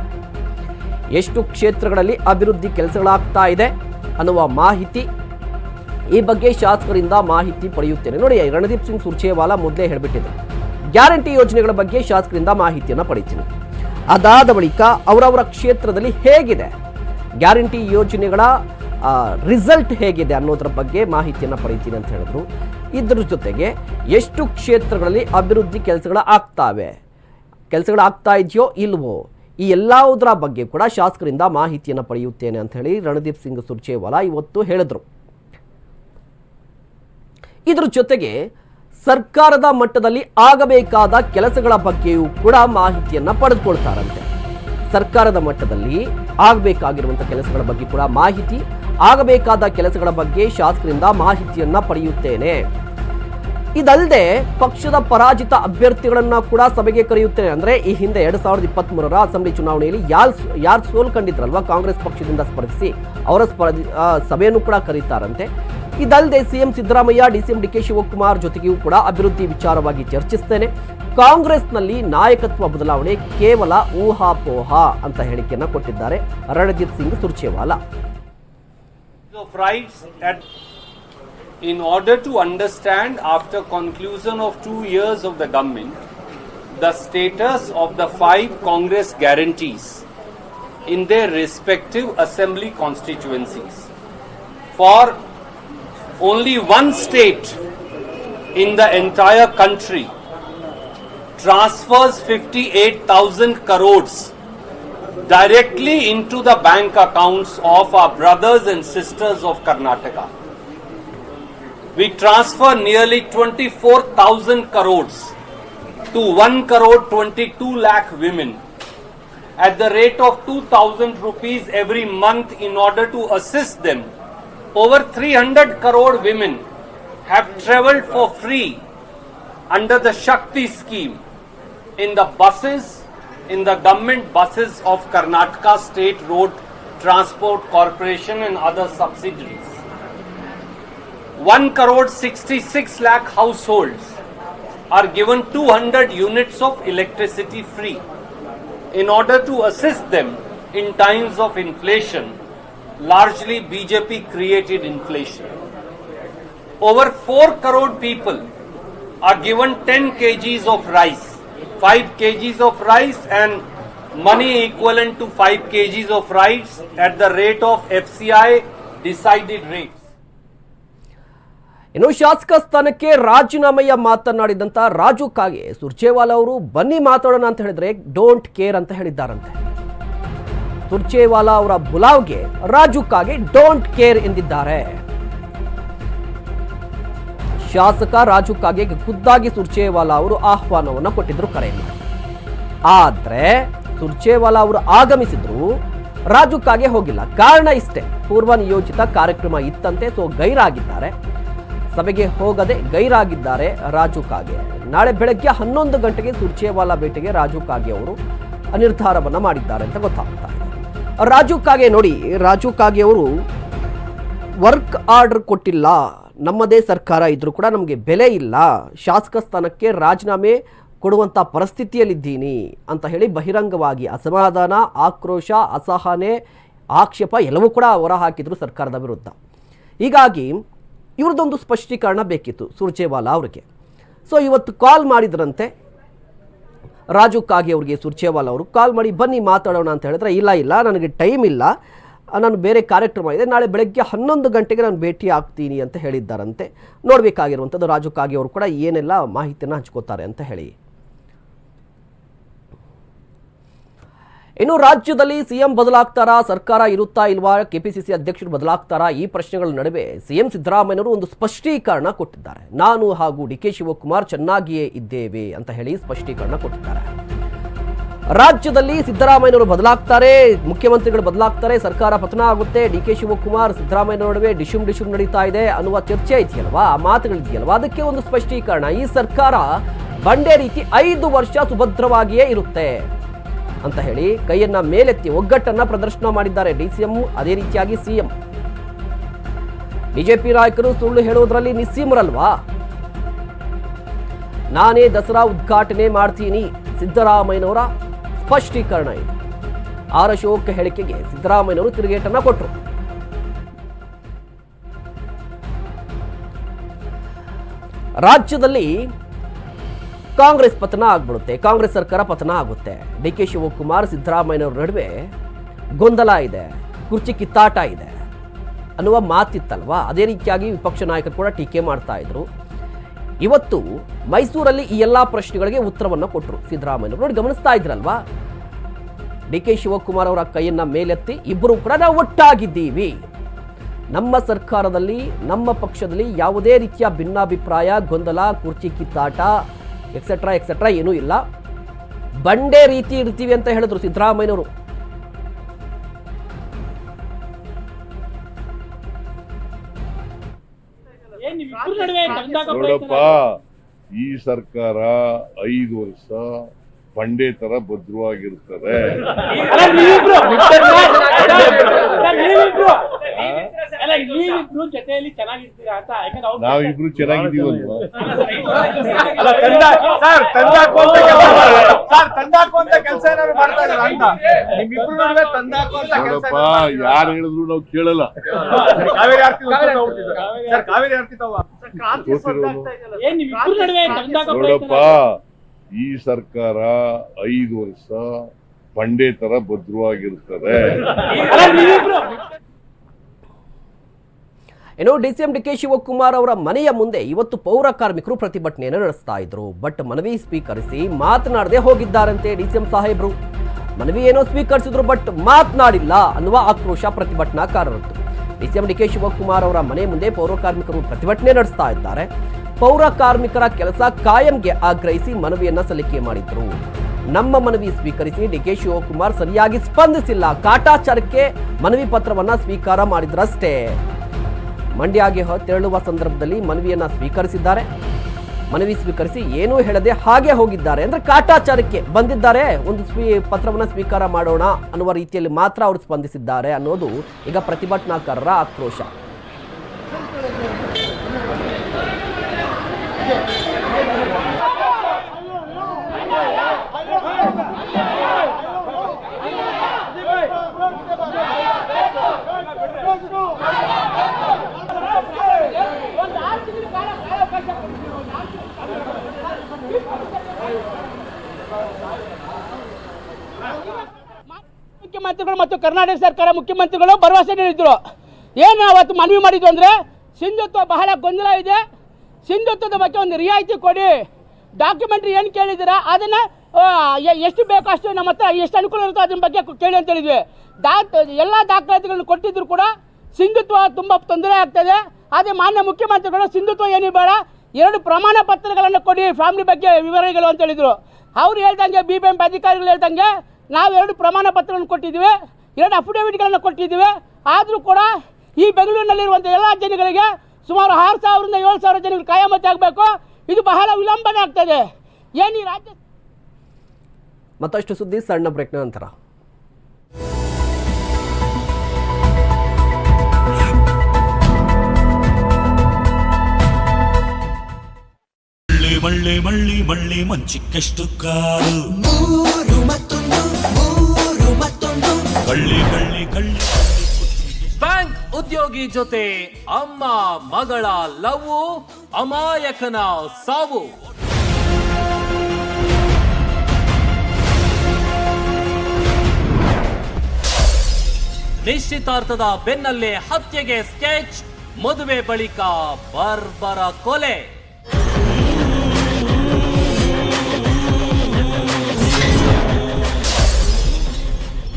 ಎಷ್ಟು ಕ್ಷೇತ್ರಗಳಲ್ಲಿ ಅಭಿವೃದ್ಧಿ ಕೆಲಸಗಳಾಗ್ತಾ ಇದೆ ಅನ್ನುವ ಮಾಹಿತಿ ಈ ಬಗ್ಗೆ ಶಾಸಕರಿಂದ ಮಾಹಿತಿ ಪಡೆಯುತ್ತೇನೆ. ನೋಡಿ, ರಣದೀಪ್ ಸಿಂಗ್ ಸುರ್ಜೇವಾಲಾ ಮೊದಲೇ ಹೇಳಿಬಿಟ್ಟಿದ್ರು. ಗ್ಯಾರಂಟಿ ಯೋಜನೆಗಳ ಬಗ್ಗೆ ಶಾಸಕರಿಂದ ಮಾಹಿತಿಯನ್ನು ಪಡೀತೀನಿ ಅದಾದ ಬಳಿಕ ಅವರವರ ಕ್ಷೇತ್ರದಲ್ಲಿ ಹೇಗಿದೆ? ಗ್ಯಾರಂಟಿ ಯೋಜನೆಗಳ ರಿಸಲ್ಟ್ ಹೇಗಿದೆ ಅನ್ನೋದ್ರ ಬಗ್ಗೆ ಮಾಹಿತಿಯನ್ನು ಪಡೀತೀನಿ ಅಂತ ಹೇಳಿದ್ರು. ಇದ್ರ ಜೊತೆಗೆ ಎಷ್ಟು ಕ್ಷೇತ್ರಗಳಲ್ಲಿ ಅಭಿವೃದ್ಧಿ ಕೆಲಸಗಳು ಆಗ್ತಾವೆ ಕೆಲಸಗಳು ಆಗ್ತಾ ಇದೆಯೋ ಇಲ್ವೋ ಈ ಎಲ್ಲದರ ಬಗ್ಗೆ ಕೂಡ ಶಾಸಕರಿಂದ ಮಾಹಿತಿಯನ್ನು ಪಡೆಯುತ್ತೇನೆ ಅಂತ ಹೇಳಿ ರಣದೀಪ್ ಸಿಂಗ್ ಸುರ್ಜೇವಾಲಾ ಇವತ್ತು ಹೇಳಿದರು. ಇದರ ಜೊತೆಗೆ ಸರ್ಕಾರದ ಮಟ್ಟದಲ್ಲಿ ಆಗಬೇಕಾದ ಕೆಲಸಗಳ ಬಗ್ಗೆಯೂ ಕೂಡ ಮಾಹಿತಿಯನ್ನು ಪಡೆದುಕೊಳ್ತಾರಂತೆ. ಸರ್ಕಾರದ ಮಟ್ಟದಲ್ಲಿ ಆಗಬೇಕಾಗಿರುವಂಥ ಕೆಲಸಗಳ ಬಗ್ಗೆ ಕೂಡ ಮಾಹಿತಿ, ಆಗಬೇಕಾದ ಕೆಲಸಗಳ ಬಗ್ಗೆ ಶಾಸಕರಿಂದ ಮಾಹಿತಿಯನ್ನು ಪಡೆಯುತ್ತೇನೆ. ಇದಲ್ಲದೆ ಪಕ್ಷದ ಪರಾಜಿತ ಅಭ್ಯರ್ಥಿಗಳನ್ನ ಕೂಡ ಸಭೆಗೆ ಕರೆಯುತ್ತೇನೆ. ಅಂದ್ರೆ ಈ ಹಿಂದೆ ಎರಡ್ ಸಾವಿರದ ಇಪ್ಪತ್ತ್ ಮೂರರ ಅಸೆಂಬ್ಲಿ ಚುನಾವಣೆಯಲ್ಲಿ ಯಾರು ಯಾರು ಸೋಲ್ ಕಂಡಿದ್ರಲ್ವಾ ಕಾಂಗ್ರೆಸ್ ಪಕ್ಷದಿಂದ ಸ್ಪರ್ಧಿಸಿ ಅವರ ಸ್ಪರ್ಧಿ ಸಭೆಯನ್ನು ಕೂಡ ಕರೀತಾರಂತೆ. ಇದಲ್ಲದೆ CM Siddaramaiah DCM D K Shivakumar ಜೊತೆಗೂ ಕೂಡ ಅಭಿವೃದ್ಧಿ ವಿಚಾರವಾಗಿ ಚರ್ಚಿಸ್ತೇನೆ. ಕಾಂಗ್ರೆಸ್ನಲ್ಲಿ ನಾಯಕತ್ವ ಬದಲಾವಣೆ ಕೇವಲ ಊಹಾಪೋಹ ಅಂತ ಹೇಳಿಕೆಯನ್ನ ಕೊಟ್ಟಿದ್ದಾರೆ. Randeep Singh Surjewala. In order to understand after conclusion of two years of the government the status of the five congress guarantees in their respective assembly constituencies for only one state in the entire country transfers 58000 crores directly into the bank accounts of our brothers and sisters of Karnataka. We transfer nearly 24,000 crores to 1 crore 22 lakh women at the rate of 2000 rupees every month in order to assist them. Over 300 crore women have traveled for free under the Shakti scheme in the buses, in the government buses of Karnataka State Road Transport Corporation and other subsidiaries. 1 crore 66 lakh households are given 200 units of electricity free in order to assist them in times of inflation, largely BJP created inflation. Over 4 crore people are given 10 kgs of rice, 5 kgs of rice and money equivalent to 5 kgs of rice at the rate of FCI decided rates. ಇನ್ನು ಶಾಸಕ ಸ್ಥಾನಕ್ಕೆ ರಾಜೀನಾಮೆಯ ಮಾತನಾಡಿದಂತ ರಾಜು ಕಾಗೆ ಸುರ್ಜೇವಾಲಾ ಅವರು, ಬನ್ನಿ ಮಾತಾಡೋಣ ಅಂತ ಹೇಳಿದ್ರೆ don't care ಅಂತ ಹೇಳಿದ್ದಾರಂತೆ. ಸುರ್ಜೇವಾಲಾ ಅವರ ಬುಲಾವ್ಗೆ ರಾಜು ಕಾಗೆ ಡೋಂಟ್ ಕೇರ್ ಎಂದಿದ್ದಾರೆ. ಶಾಸಕ ರಾಜು ಕಾಗೆ ಖುದ್ದಾಗಿ ಸುರ್ಜೇವಾಲಾ ಅವರು ಆಹ್ವಾನವನ್ನ ಕೊಟ್ಟಿದ್ರು ಕರೆ ಮಾಡಿ ಆದ್ರೆ ಸುರ್ಜೇವಾಲಾ ಅವರು ಆಗಮಿಸಿದ್ರು, ರಾಜು ಕಾಗೆ ಹೋಗಿಲ್ಲ. ಕಾರಣ ಇಷ್ಟೇ, ಪೂರ್ವ ನಿಯೋಜಿತ ಕಾರ್ಯಕ್ರಮ ಇತ್ತಂತೆ ಸೊ ಗೈರಾಗಿದ್ದಾರೆ. ಸಭೆಗೆ ಹೋಗದೆ ಗೈರಾಗಿದ್ದಾರೆ ರಾಜು ಕಾಗೆ. ನಾಳೆ ಬೆಳಗ್ಗೆ ಹನ್ನೊಂದು ಗಂಟೆಗೆ ಸುರ್ಜೇವಾಲಾ ಭೇಟಿಗೆ ರಾಜು ಕಾಗೆ ಅವರು ನಿರ್ಧಾರವನ್ನು ಮಾಡಿದ್ದಾರೆ ಅಂತ ಗೊತ್ತಾಗ್ತಾ ರಾಜು ಕಾಗೆ ನೋಡಿ, ರಾಜು ಕಾಗೆ ಅವರು ವರ್ಕ್ ಆರ್ಡರ್ ಕೊಟ್ಟಿಲ್ಲ. ನಮ್ಮದೇ ಸರ್ಕಾರ ಇದ್ರೂ ಕೂಡ ನಮಗೆ ಬೆಲೆ ಇಲ್ಲ. ಶಾಸಕ ಸ್ಥಾನಕ್ಕೆ ರಾಜೀನಾಮೆ ಕೊಡುವಂಥ ಪರಿಸ್ಥಿತಿಯಲ್ಲಿದ್ದೀನಿ ಅಂತ ಹೇಳಿ ಬಹಿರಂಗವಾಗಿ ಅಸಮಾಧಾನ, ಆಕ್ರೋಶ, ಅಸಹನೆ, ಆಕ್ಷೇಪ ಎಲ್ಲವೂ ಕೂಡ ಹೊರಹಾಕಿದ್ರು ಸರ್ಕಾರದ ವಿರುದ್ಧ. ಹೀಗಾಗಿ ಇವ್ರದ್ದೊಂದು ಸ್ಪಷ್ಟೀಕರಣ ಬೇಕಿತ್ತು ಸುರ್ಜೇವಾಲಾ ಅವ್ರಿಗೆ. ಸೊ ಇವತ್ತು ಕಾಲ್ ಮಾಡಿದ್ರಂತೆ. ರಾಜು ಕಾಗೆ ಅವ್ರಿಗೆ ಸುರ್ಜೇವಾಲಾ ಅವರು, ಕಾಲ್ ಮಾಡಿ ಬನ್ನಿ ಮಾತಾಡೋಣ ಅಂತ ಹೇಳಿದ್ರೆ, ಇಲ್ಲ ಇಲ್ಲ, ನನಗೆ ಟೈಮ್ ಇಲ್ಲ. ನಾನು ಬೇರೆ ಕಾರ್ಯಕ್ರಮ ಇದೆ. ನಾಳೆ ಬೆಳಗ್ಗೆ ಹನ್ನೊಂದು ಗಂಟೆಗೆ ನಾನು ಭೇಟಿ ಆಗ್ತೀನಿ ಅಂತ ಹೇಳಿದ್ದಾರಂತೆ. ನೋಡಬೇಕಾಗಿರುವಂಥದ್ದು ರಾಜು ಕಾಗೆ ಅವರು ಕೂಡ ಏನೆಲ್ಲ ಮಾಹಿತಿಯನ್ನು ಹಂಚ್ಕೋತಾರೆ ಅಂತ ಹೇಳಿ. ಇನ್ನು ರಾಜ್ಯದಲ್ಲಿ ಸಿಎಂ ಬದಲಾಗ್ತಾರಾ, ಸರ್ಕಾರ ಇರುತ್ತಾ ಇಲ್ವಾ? ಕೆಪಿಸಿಸಿ ಅಧ್ಯಕ್ಷರು ಬದಲಾಗ್ತಾರಾ? ಈ ಪ್ರಶ್ನೆಗಳ ನಡುವೆ ಸಿಎಂ ಸಿದ್ದರಾಮಯ್ಯನವರು ಒಂದು ಸ್ಪಷ್ಟೀಕರಣ ಕೊಟ್ಟಿದ್ದಾರೆ. ನಾನು ಹಾಗೂ ಡಿ ಕೆ ಶಿವಕುಮಾರ್ ಚೆನ್ನಾಗಿಯೇ ಇದ್ದೇವೆ ಅಂತ ಹೇಳಿ ಸ್ಪಷ್ಟೀಕರಣ ಕೊಟ್ಟಿದ್ದಾರೆ. ರಾಜ್ಯದಲ್ಲಿ ಸಿದ್ದರಾಮಯ್ಯನವರು ಬದಲಾಗ್ತಾರೆ, ಮುಖ್ಯಮಂತ್ರಿಗಳು ಬದಲಾಗ್ತಾರೆ, ಸರ್ಕಾರ ಪತನ ಆಗುತ್ತೆ. ಡಿ ಕೆ ಶಿವಕುಮಾರ್ ಸಿದ್ದರಾಮಯ್ಯ ನಡುವೆ ಡಿಶುಮ್ ಡಿಶುಮ್ ನಡೀತಾ ಇದೆ ಅನ್ನುವ ಚರ್ಚೆ ಇದೆಯಲ್ವಾ? ಆ ಮಾತುಗಳಿದೆಯಲ್ವಾ? ಅದಕ್ಕೆ ಒಂದು ಸ್ಪಷ್ಟೀಕರಣ. ಈ ಸರ್ಕಾರ ಬಂಡೆ ರೀತಿ ಐದು ವರ್ಷ ಸುಭದ್ರವಾಗಿಯೇ ಇರುತ್ತೆ. ಅಂತ ಹೇಳಿ ಕೈಯನ್ನ ಮೇಲೆತ್ತಿ ಒಗ್ಗಟ್ಟನ್ನ ಪ್ರದರ್ಶನ ಮಾಡಿದ್ದಾರೆ ಡಿಸಿಎಂ, ಅದೇ ರೀತಿಯಾಗಿ ಸಿಎಂ. ಬಿಜೆಪಿ ನಾಯಕರು ಸುಳ್ಳು ಹೇಳುವುದರಲ್ಲಿ ನಿಸ್ಸೀಮರಲ್ವಾ? ನಾನೇ ದಸರಾ ಉದ್ಘಾಟನೆ ಮಾಡ್ತೀನಿ, ಸಿದ್ದರಾಮಯ್ಯನವರ ಸ್ಪಷ್ಟೀಕರಣ ಇದು. ಆರ್ ಅಶೋಕ್ ಹೇಳಿಕೆಗೆ ಸಿದ್ದರಾಮಯ್ಯನವರು ತಿರುಗೇಟನ್ನ ಕೊಟ್ಟರು ರಾಜ್ಯದಲ್ಲಿ ಕಾಂಗ್ರೆಸ್ ಪತನ ಆಗ್ಬಿಡುತ್ತೆ, ಕಾಂಗ್ರೆಸ್ ಸರ್ಕಾರ ಪತನ ಆಗುತ್ತೆ. ಡಿ ಕೆ ಶಿವಕುಮಾರ್, ಸಿದ್ದರಾಮಯ್ಯನವ್ರ ನಡುವೆ ಗೊಂದಲ ಇದೆ, ಕುರ್ಚಿ ಕಿತ್ತಾಟ ಇದೆ ಅನ್ನುವ ಮಾತಿತ್ತಲ್ವಾ? ಅದೇ ರೀತಿಯಾಗಿ ವಿಪಕ್ಷ ನಾಯಕರು ಕೂಡ ಟೀಕೆ ಮಾಡ್ತಾ ಇದ್ರು. ಇವತ್ತು ಮೈಸೂರಲ್ಲಿ ಈ ಎಲ್ಲ ಪ್ರಶ್ನೆಗಳಿಗೆ ಉತ್ತರವನ್ನು ಕೊಟ್ಟರು ಸಿದ್ದರಾಮಯ್ಯ ನೋಡಿ, ಗಮನಿಸ್ತಾ ಇದ್ರಲ್ವಾ? ಡಿ ಕೆ ಶಿವಕುಮಾರ್ ಅವರ ಕೈಯನ್ನ ಮೇಲೆತ್ತಿ ಇಬ್ಬರು ಕೂಡ ನಾವು ಒಟ್ಟಾಗಿದ್ದೀವಿ. ನಮ್ಮ ಸರ್ಕಾರದಲ್ಲಿ, ನಮ್ಮ ಪಕ್ಷದಲ್ಲಿ ಯಾವುದೇ ರೀತಿಯ ಭಿನ್ನಾಭಿಪ್ರಾಯ, ಗೊಂದಲ, ಕುರ್ಚಿ ಕಿತ್ತಾಟ ಎಕ್ಸೆಟ್ರಾ ಎಕ್ಸೆಟ್ರಾ ಏನೂ ಇಲ್ಲ. ಬಂಡೆ ರೀತಿ ಇರ್ತೀವಿ ಅಂತ ಹೇಳಿದ್ರು ಸಿದ್ದರಾಮಯ್ಯನವರು. ನೋಡಪ್ಪ ಈ ಸರ್ಕಾರ ಐದು ವರ್ಷ ಬಂಡೆ ತರ ಭದ್ರವಾಗಿರ್ತದೆ. ನೀವಿಬ್ರು. ಇಬ್ರು ಜೊತೆಯಲ್ಲಿ ಚೆನ್ನಾಗಿರ್ತೀರಾ ಅಂತ ಯಾಕಂದ್ರೆ ಅವ್ರು ನಾವಿಬ್ರು ಚೆನ್ನಾಗಿದ್ದೀವಲ್ವಾ? ಅಲ್ಲ ತಂದ ಸರ್ ತಂದಾಕುವಂತ ಕೆಲಸ ಸರ್ ತಂದಾಕುವಂತ ಕೆಲಸ ಏನಾದ್ರು ಮಾಡ್ತಾ ಇದಾರ ಅಂತ? ನಿಮ್ಮಿಬ್ರು ನಡುವೆ ತಂದಾಕುವಂತ ಕೆಲಸ ನೋಡಪ್ಪ ಯಾರು ಹೇಳಿದ್ರು ನಾವು ಕೇಳಲ್ಲ. ಕಾವೇರಿ ಆರ್ತಿ ಉತ್ತರ ಹೋಗ್ತಿದ್ರು. ಸರ್ ಕಾವೇರಿ ಆರ್ತಿ ತಾವ? ಗೊತ್ತಿರೋನು ಏನ್ ನಿಮ್ಮಿಬ್ರ ನಡುವೆ ತಂದಾಗ ನೋಡಪ್ಪ ಈ ಸರ್ಕಾರ ಐದು ವರ್ಷ ಬಂಡೆ ತರ ಭದ್ರವಾಗಿರ್ತದೆ. ಏನೋ D DCM D K Shivakumar ಅವರ ಮನೆಯ ಮುಂದೆ ಇವತ್ತು ಪೌರ ಕಾರ್ಮಿಕರು ಪ್ರತಿಭಟನೆಯನ್ನು ನಡೆಸ್ತಾ ಇದ್ರು. ಬಟ್ ಮನವಿ ಸ್ವೀಕರಿಸಿ ಮಾತನಾಡದೆ ಹೋಗಿದ್ದಾರಂತೆ ಡಿಸಿಎಂ ಸಾಹೇಬ್ರು. ಮನವಿ ಏನೋ ಸ್ವೀಕರಿಸಿದ್ರು ಬಟ್ ಮಾತನಾಡಿಲ್ಲ ಅನ್ನುವ ಆಕ್ರೋಶ ಪ್ರತಿಭಟನಾಕಾರರದ್ದು ಡಿಸಿಎಂ ಡಿ ಕೆ ಶಿವಕುಮಾರ್ ಅವರ ಮನೆ ಮುಂದೆ ಪೌರ ಕಾರ್ಮಿಕರು ಪ್ರತಿಭಟನೆ ನಡೆಸ್ತಾ ಇದ್ದಾರೆ. ಪೌರ ಕಾರ್ಮಿಕರ ಕೆಲಸ ಕಾಯಂಗೆ ಆಗ್ರಹಿಸಿ ಮನವಿಯನ್ನ ಸಲ್ಲಿಕೆ ಮಾಡಿದ್ರು. ನಮ್ಮ ಮನವಿ ಸ್ವೀಕರಿಸಿ ಡಿ ಕೆ ಶಿವಕುಮಾರ್ ಸರಿಯಾಗಿ ಸ್ಪಂದಿಸಿಲ್ಲ. ಕಾಟಾಚಾರಕ್ಕೆ ಮನವಿ ಪತ್ರವನ್ನ ಸ್ವೀಕಾರ ಮಾಡಿದ್ರಷ್ಟೇ. ಮಂಡ್ಯಗೆ ತೆರಳುವ ಸಂದರ್ಭದಲ್ಲಿ ಮನವಿಯನ್ನ ಸ್ವೀಕರಿಸಿದ್ದಾರೆ. ಮನವಿ ಸ್ವೀಕರಿಸಿ ಏನೂ ಹೇಳದೆ ಹಾಗೆ ಹೋಗಿದ್ದಾರೆ. ಅಂದ್ರೆ ಕಾಟಾಚಾರಕ್ಕೆ ಬಂದಿದ್ದಾರೆ. ಒಂದು ಸ್ವೀ ಪತ್ರವನ್ನ ಸ್ವೀಕಾರ ಮಾಡೋಣ ಅನ್ನುವ ರೀತಿಯಲ್ಲಿ ಮಾತ್ರ ಅವರು ಸ್ಪಂದಿಸಿದ್ದಾರೆ ಅನ್ನೋದು ಈಗ ಪ್ರತಿಭಟನಾಕಾರರ ಆಕ್ರೋಶ. ಮುಖ್ಯಮಂತ್ರಿಗಳು ಮತ್ತು ಕರ್ನಾಟಕ ಸರ್ಕಾರ ಮುಖ್ಯಮಂತ್ರಿಗಳು ಭರವಸೆ ನೀಡಿದ್ರು. ಏನು ಅವತ್ತು ಮನವಿ ಮಾಡಿದ್ರು ಅಂದರೆ, ಸಿಂಧುತ್ವ ಬಹಳ ಗೊಂದಲ ಇದೆ. ಸಿಂಧುತ್ವದ ಬಗ್ಗೆ ಒಂದು ರಿಯಾಯಿತಿ ಕೊಡಿ. ಡಾಕ್ಯುಮೆಂಟ್ರಿ ಏನು ಕೇಳಿದ್ದೀರಾ? ಅದನ್ನು ಎಷ್ಟು ಬೇಕೋ ಅಷ್ಟು ನಮ್ಮ ಹತ್ರ, ಎಷ್ಟು ಅನುಕೂಲ ಇರುತ್ತೋ ಅದ್ರ ಬಗ್ಗೆ ಕೇಳಿ ಅಂತ ಹೇಳಿದ್ವಿ. ಎಲ್ಲ ದಾಖಲಾತಿಗಳನ್ನು ಕೊಟ್ಟಿದ್ರು ಕೂಡ ಸಿಂಧುತ್ವ ತುಂಬ ತೊಂದರೆ ಆಗ್ತದೆ. ಅದೇ ಮಾನ್ಯ ಮುಖ್ಯಮಂತ್ರಿಗಳು, ಸಿಂಧುತ್ವ ಏನು ಬೇಡ, ಎರಡು ಪ್ರಮಾಣ ಪತ್ರಗಳನ್ನು ಕೊಡಿ, ಫ್ಯಾಮಿಲಿ ಬಗ್ಗೆ ವಿವರಗಳು ಅಂತ ಹೇಳಿದರು. ಅವ್ರು ಹೇಳ್ದಂಗೆ ಬಿ ಬಿ ಎಂ ಅಧಿಕಾರಿಗಳು ಹೇಳ್ದಂಗೆ ನಾವು ಎರಡು ಪ್ರಮಾಣ ಪತ್ರವನ್ನು ಕೊಟ್ಟಿದ್ದೀವಿ ಎರಡು ಅಫಿಡವಿಟ್ಗಳನ್ನು ಕೊಟ್ಟಿದ್ದೀವಿ. ಆದರೂ ಕೂಡ ಈ ಬೆಂಗಳೂರಿನಲ್ಲಿರುವಂಥ ಎಲ್ಲ ಜನಗಳಿಗೆ ಸುಮಾರು ಆರು ಸಾವಿರದಿಂದ ಏಳು ಸಾವಿರ ಜನಗಳು ಕಾಯಮತಿ ಆಗಬೇಕು. ಇದು ಬಹಳ ವಿಳಂಬನೆ ಆಗ್ತದೆ. ಏನು ಈ ರಾಜ್ಯ ಮತ್ತಷ್ಟು ಸುದ್ದಿ ಸಣ್ಣ ಬ್ರೇಕ್ನ ನಂತರ. ಮಳ್ಳಿ ಮಳ್ಳಿ ಮಳ್ಳಿ ಮಂಚಿಕ್ಕಷ್ಟು ಮಂಚಿಕ್ಕೆಷ್ಟು ಕಾರು ಕಳ್ಳಿ ಕಳ್ಳಿ ಬ್ಯಾಂಕ್ ಉದ್ಯೋಗಿ ಜೊತೆ ಅಮ್ಮ ಮಗಳ ಲವ್, ಅಮಾಯಕನ ಸಾವು. ನಿಶ್ಚಿತಾರ್ಥದ ಬೆನ್ನಲ್ಲೇ ಹತ್ಯೆಗೆ ಸ್ಕೆಚ್, ಮದುವೆ ಬಳಿಕ ಬರ್ಬರ ಕೊಲೆ.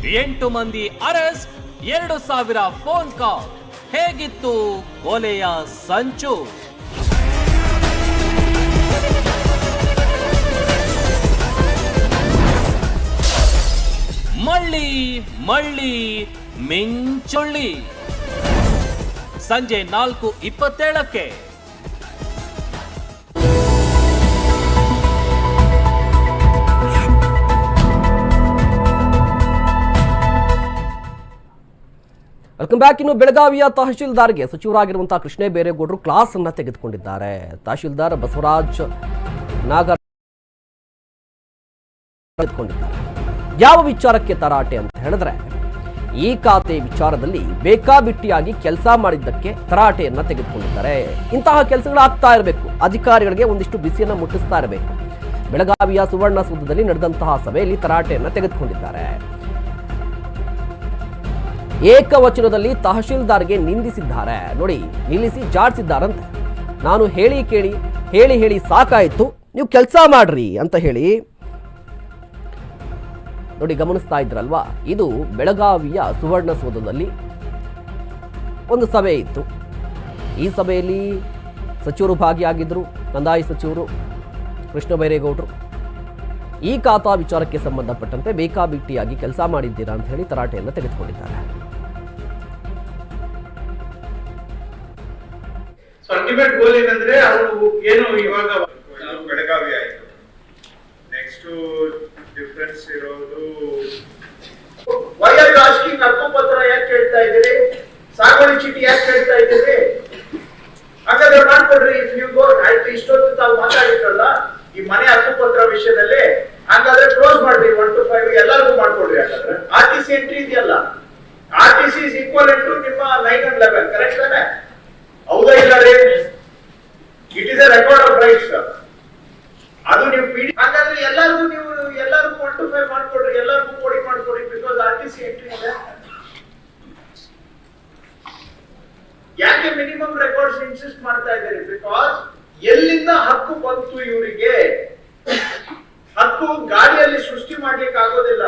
ಎಂಟು ಮಂದಿ ಅರೆಸ್ಟ್, ಎರಡು ಸಾವಿರ ಫೋನ್ ಕಾಲ್ ಹೇಗಿತ್ತು ಕೊಲೆಯ ಸಂಚು? ಮಳ್ಳಿ ಮಳ್ಳಿ, ಮಿಂಚುಳ್ಳಿ. ಸಂಜೆ ನಾಲ್ಕು ಇಪ್ಪತ್ತೇಳಕ್ಕೆ ವೆಲ್ಕಮ್ ಬ್ಯಾಕ್ ಇನ್ನು ಬೆಳಗಾವಿಯ ತಹಶೀಲ್ದಾರ್ಗೆ ಸಚಿವರಾಗಿರುವಂತಹ ಕೃಷ್ಣೇ ಬೇರೇಗೌಡರು ಕ್ಲಾಸ್ ಅನ್ನ ತೆಗೆದುಕೊಂಡಿದ್ದಾರೆ. ತಹಶೀಲ್ದಾರ್ ಬಸವರಾಜ್ ನಾಗರ ಯಾವ ವಿಚಾರಕ್ಕೆ ತರಾಟೆ ಅಂತ ಹೇಳಿದ್ರೆ, ಈ ಖಾತೆ ವಿಚಾರದಲ್ಲಿ ಬೇಕಾಬಿಟ್ಟಿಯಾಗಿ ಕೆಲಸ ಮಾಡಿದ್ದಕ್ಕೆ ತರಾಟೆಯನ್ನ ತೆಗೆದುಕೊಂಡಿದ್ದಾರೆ. ಇಂತಹ ಕೆಲಸಗಳು ಆಗ್ತಾ ಇರಬೇಕು. ಅಧಿಕಾರಿಗಳಿಗೆ ಒಂದಿಷ್ಟು ಬಿಸಿಯನ್ನ ಮುಟ್ಟಿಸ್ತಾ ಇರಬೇಕು. ಬೆಳಗಾವಿಯ ಸುವರ್ಣಸೌಧದಲ್ಲಿ ನಡೆದಂತಹ ಸಭೆಯಲ್ಲಿ ತರಾಟೆಯನ್ನ ತೆಗೆದುಕೊಂಡಿದ್ದಾರೆ. ಏಕವಚನದಲ್ಲಿ ತಹಶೀಲ್ದಾರ್ಗೆ ನಿಂದಿಸಿದ್ದಾರೆ. ನೋಡಿ, ನಿಲ್ಲಿಸಿ ಜಾಡ್ಸಿದ್ದಾರಂತೆ. ನಾನು ಹೇಳಿ ಕೇಳಿ, ಹೇಳಿ ಹೇಳಿ ಸಾಕಾಯಿತು. ನೀವು ಕೆಲಸ ಮಾಡ್ರಿ ಅಂತ ಹೇಳಿ ನೋಡಿ ಗಮನಿಸ್ತಾ ಇದ್ರಲ್ವಾ? ಇದು ಬೆಳಗಾವಿಯ ಸುವರ್ಣಸೌಧದಲ್ಲಿ ಒಂದು ಸಭೆ ಇತ್ತು. ಈ ಸಭೆಯಲ್ಲಿ ಸಚಿವರು ಭಾಗಿಯಾಗಿದ್ದರು, ಕಂದಾಯ ಸಚಿವರು ಕೃಷ್ಣ ಬೈರೇಗೌಡರು. ಈ ಖಾತಾ ವಿಚಾರಕ್ಕೆ ಸಂಬಂಧಪಟ್ಟಂತೆ ಬೇಕಾಬಿಟ್ಟಿಯಾಗಿ ಕೆಲಸ ಮಾಡಿದ್ದೀರಾ ಅಂತ ಹೇಳಿ ತರಾಟೆಯನ್ನು ತೆಗೆದುಕೊಂಡಿದ್ದಾರೆ. ಅಲ್ಟಿಮೇಟ್ ಗೋಲ್ ಏನಂದ್ರೆ ಅವರು ಏನು ಇವಾಗ ಬೆಳಗಾವಿ ಆಯ್ತು. ನೆಕ್ಸ್ಟ್ ಡಿಫ್ರೆನ್ಸ್ ಇರೋದು ವೈಯರ್ ರಾಜಕೀಯ ಹಕ್ಕುಪತ್ರ ಯಾಕೆ ಕೇಳ್ತಾ ಇದ್ದೀರಿ? ಸಾಗುವಳಿ ಚೀಟಿ ಯಾಕೆ ಹೇಳ್ತಾ ಇದ್ದೀರಿ? ಹಾಗಾದ್ರೆ ಮಾಡ್ಕೊಡ್ರಿ ಇಫ್ ಯು ಗೋ ಆಯ್ತು ಇಷ್ಟೊತ್ತು ತಾವು ಮಾತಾಡಿದ್ರಲ್ಲ ಈ ಮನೆ ಹಕ್ಕುಪತ್ರ ವಿಷಯದಲ್ಲಿ ಹಾಗಾದ್ರೆ ಕ್ಲೋಸ್ ಮಾಡ್ರಿ ಒನ್ ಟು ಫೈವ್ ಎಲ್ಲರಿಗೂ ಮಾಡ್ಕೊಡ್ರಿ ಹಾಗಾದ್ರೆ. ಆರ್ ಟಿ ಸಿ ಎಂಟ್ರಿ ಇದೆಯಲ್ಲ? R T C is equal to ನಿಮ್ಮ ನೈನ್ ಅಂಡ್ ಲೆವೆನ್ ಕರೆಕ್ಟ್ ತಾನೆ? ಹೌದಾ ಇಲ್ಲ it is a record of rights ಅದು ನೀವು ಪಿ ಹಾಗಾದ್ರೆ ಎಲ್ಲರಿಗೂ ನೀವು ಎಲ್ಲರಿಗೂ ಫೈವ್ ಮಾಡ್ಕೊಡ್ರಿ, ಎಲ್ಲರಿಗೂ ಕೋಡಿ ಮಾಡ್ಕೊಡಿ because R T C entry ಇದೆ. ಯಾಕೆ ಮಿನಿಮಮ್ ರೆಕಾರ್ಡ್ಸ್ ಇನ್ಸಿಸ್ಟ್ ಮಾಡ್ತಾ ಇದ್ದಾರೆ? ಬಿಕಾಸ್ ಎಲ್ಲಿಂದ ಹಕ್ಕು ಬಂತು ಇವರಿಗೆ? ಹಕ್ಕು ಗಾಡಿಯಲ್ಲಿ ಸೃಷ್ಟಿ ಮಾಡ್ಲಿಕ್ಕೆ ಆಗೋದಿಲ್ಲ.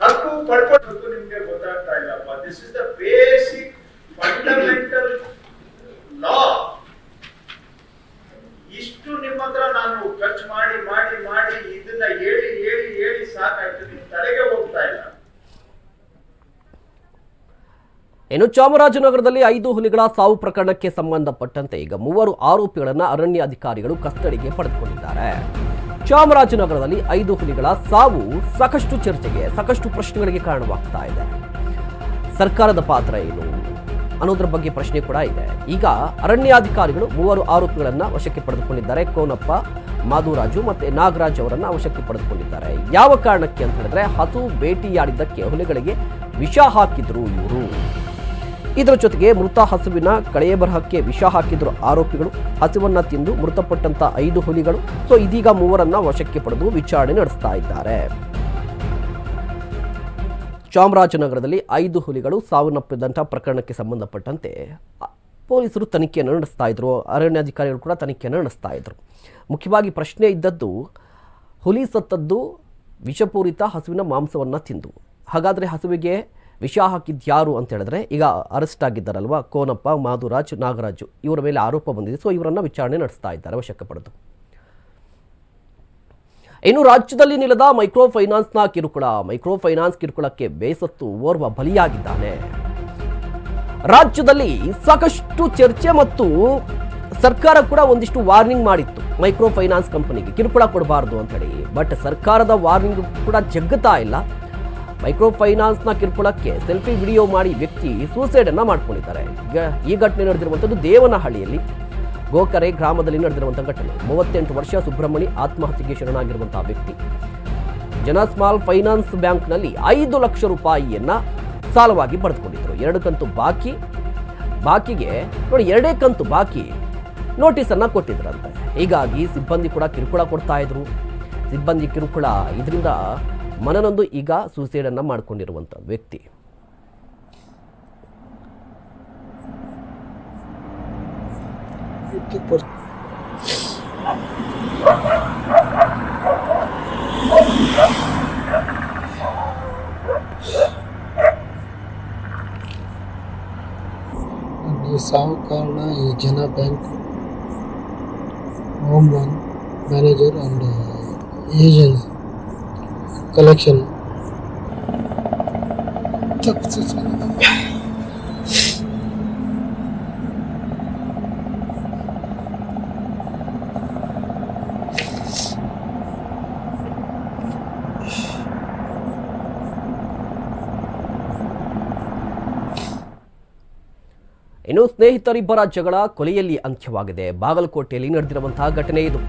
ಹಕ್ಕು ಪಡ್ಕೊಂಡು ನಿಮ್ಗೆ ಗೊತ್ತಾಗ್ತಾ ಇಲ್ಲಪ್ಪ. This is the basic fundamental law. ಇಷ್ಟು ನಿಮ್ಮ ಹತ್ರ ನಾನು ಖರ್ಚು ಮಾಡಿ ಮಾಡಿ ಮಾಡಿ ಇದನ್ನ ಹೇಳಿ ಹೇಳಿ ಹೇಳಿ ಸಾಕಾಯ್ತು. ತಲೆಗೆ ಹೋಗ್ತಾ ಇಲ್ಲ. ಇನ್ನು ಚಾಮರಾಜನಗರದಲ್ಲಿ ಐದು ಹುಲಿಗಳ ಸಾವು ಪ್ರಕರಣಕ್ಕೆ ಸಂಬಂಧಪಟ್ಟಂತೆ ಈಗ ಮೂವರು ಆರೋಪಿಗಳನ್ನು ಅರಣ್ಯ ಅಧಿಕಾರಿಗಳು ಕಸ್ಟಡಿಗೆ ಪಡೆದುಕೊಂಡಿದ್ದಾರೆ. ಚಾಮರಾಜನಗರದಲ್ಲಿ ಐದು ಹುಲಿಗಳ ಸಾವು ಸಾಕಷ್ಟು ಚರ್ಚೆಗೆ ಸಾಕಷ್ಟು ಪ್ರಶ್ನೆಗಳಿಗೆ ಕಾರಣವಾಗ್ತಾ ಇದೆ. ಸರ್ಕಾರದ ಪಾತ್ರ ಏನು? ಅನ್ನೋದ್ರ ಬಗ್ಗೆ ಪ್ರಶ್ನೆ ಕೂಡ ಇದೆ. ಈಗ ಅರಣ್ಯಾಧಿಕಾರಿಗಳು ಮೂವರು ಆರೋಪಿಗಳನ್ನು ವಶಕ್ಕೆ ಪಡೆದುಕೊಂಡಿದ್ದಾರೆ. ಕೋನಪ್ಪ, ಮಾಧುರಾಜು ಮತ್ತೆ ನಾಗರಾಜ್ ಅವರನ್ನ ವಶಕ್ಕೆ ಪಡೆದುಕೊಂಡಿದ್ದಾರೆ. ಯಾವ ಕಾರಣಕ್ಕೆ ಅಂತ ಹೇಳಿದ್ರೆ, ಹಸು ಭೇಟಿಯಾಡಿದ್ದಕ್ಕೆ ಹುಲಿಗಳಿಗೆ ವಿಷ ಹಾಕಿದ್ರು ಇವರು. ಇದರ ಜೊತೆಗೆ ಮೃತ ಹಸುವಿನ ಕಳೆಯ ಬರಹಕ್ಕೆ ವಿಷ ಹಾಕಿದ್ರು ಆರೋಪಿಗಳು. ಹಸುವನ್ನ ತಿಂದು ಮೃತಪಟ್ಟಂತ ಐದು ಹುಲಿಗಳು. ಸೊ ಇದೀಗ ಮೂವರನ್ನ ವಶಕ್ಕೆ ಪಡೆದು ವಿಚಾರಣೆ ನಡೆಸ್ತಾ ಇದ್ದಾರೆ. ಚಾಮರಾಜನಗರದಲ್ಲಿ ಐದು ಹುಲಿಗಳು ಸಾವನ್ನಪ್ಪಿದಂಥ ಪ್ರಕರಣಕ್ಕೆ ಸಂಬಂಧಪಟ್ಟಂತೆ ಪೊಲೀಸರು ತನಿಖೆಯನ್ನು ನಡೆಸ್ತಾ ಇದ್ದರು ಅರಣ್ಯಾಧಿಕಾರಿಗಳು ಕೂಡ ತನಿಖೆಯನ್ನು ನಡೆಸ್ತಾ ಇದ್ದರು ಮುಖ್ಯವಾಗಿ ಪ್ರಶ್ನೆ ಇದ್ದದ್ದು, ಹುಲಿ ಸತ್ತದ್ದು ವಿಷಪೂರಿತ ಹಸುವಿನ ಮಾಂಸವನ್ನು ತಿಂದು. ಹಾಗಾದರೆ ಹಸುವಿಗೆ ವಿಷ ಹಾಕಿದ್ಯಾರು ಅಂತ ಹೇಳಿದ್ರೆ, ಈಗ ಅರೆಸ್ಟ್ ಆಗಿದ್ದಾರಲ್ವ? ಕೋನಪ್ಪ, ಮಾಧುರಾಜ್, ನಾಗರಾಜು ಇವರ ಮೇಲೆ ಆರೋಪ ಬಂದಿದೆ. ಸೊ ಇವರನ್ನು ವಿಚಾರಣೆ ನಡೆಸ್ತಾ ಇದ್ದಾರೆ ವಶಕ್ಕೆ ಪಡೆದು ಇನ್ನು ರಾಜ್ಯದಲ್ಲಿ ನಿಲ್ಲದ ಮೈಕ್ರೋ ಫೈನಾನ್ಸ್ನ ಕಿರುಕುಳ. ಮೈಕ್ರೋ ಫೈನಾನ್ಸ್ ಕಿರುಕುಳಕ್ಕೆ ಬೇಸತ್ತು ಓರ್ವ ಬಲಿಯಾಗಿದ್ದಾನೆ. ರಾಜ್ಯದಲ್ಲಿ ಸಾಕಷ್ಟು ಚರ್ಚೆ ಮತ್ತು ಸರ್ಕಾರ ಕೂಡ ಒಂದಿಷ್ಟು ವಾರ್ನಿಂಗ್ ಮಾಡಿತ್ತು. ಮೈಕ್ರೋ ಫೈನಾನ್ಸ್ ಕಂಪನಿಗೆ ಕಿರುಕುಳ ಕೊಡಬಾರದು ಅಂತ ಹೇಳಿ ಬಟ್ ಸರ್ಕಾರದ ವಾರ್ನಿಂಗ್ ಕೂಡ ಜಗ್ಗತಾ ಇಲ್ಲ. ಮೈಕ್ರೋ ಫೈನಾನ್ಸ್ನ ಕಿರುಕುಳಕ್ಕೆ ಸೆಲ್ಫಿ ವಿಡಿಯೋ ಮಾಡಿ ವ್ಯಕ್ತಿ ಸೂಸೈಡ್ ಅನ್ನ ಮಾಡ್ಕೊಂಡಿದ್ದಾರೆ ಈ ಘಟನೆ ನಡೆದಿರುವಂಥದ್ದು ದೇವನಹಳ್ಳಿಯಲ್ಲಿ. ಗೋಕರೆ ಗ್ರಾಮದಲ್ಲಿ ನಡೆದಿರುವಂತಹ ಘಟನೆ. ಮೂವತ್ತೆಂಟು ವರ್ಷ ಸುಬ್ರಹ್ಮಣಿ ಆತ್ಮಹತ್ಯೆಗೆ ಶರಣಾಗಿರುವಂತಹ ವ್ಯಕ್ತಿ. ಜನ ಸ್ಮಾಲ್ ಫೈನಾನ್ಸ್ ಬ್ಯಾಂಕ್ನಲ್ಲಿ ಐದು ಲಕ್ಷ ರೂಪಾಯಿಯನ್ನ ಸಾಲವಾಗಿ ಪಡೆದುಕೊಂಡಿದ್ದರು. ಎರಡು ಕಂತು ಬಾಕಿ, ಬಾಕಿಗೆ ನೋಡಿ ಎರಡೇ ಕಂತು ಬಾಕಿ ನೋಟಿಸ್ ಅನ್ನ ಕೊಟ್ಟಿದ್ರಂತೆ. ಹೀಗಾಗಿ ಸಿಬ್ಬಂದಿ ಕೂಡ ಕಿರುಕುಳ ಕೊಡ್ತಾ ಇದ್ರು. ಸಿಬ್ಬಂದಿ ಕಿರುಕುಳ ಇದರಿಂದ ಮನನೊಂದು ಈಗ ಸೂಸೈಡ್ ಅನ್ನ ಮಾಡ್ಕೊಂಡಿರುವಂತ ವ್ಯಕ್ತಿ. ಈ ಸಾವು ಕಾರಣ ಈ ಜನ bank home loan manager and agent collection ಇನ್ನು ಸ್ನೇಹಿತರಿಬ್ಬರ ಜಗಳ ಕೊಲೆಯಲ್ಲಿ ಅಂತ್ಯವಾಗಿದೆ. ಬಾಗಲಕೋಟೆಯಲ್ಲಿ ನಡೆದಿರುವಂತಹ ಘಟನೆ ಇದು.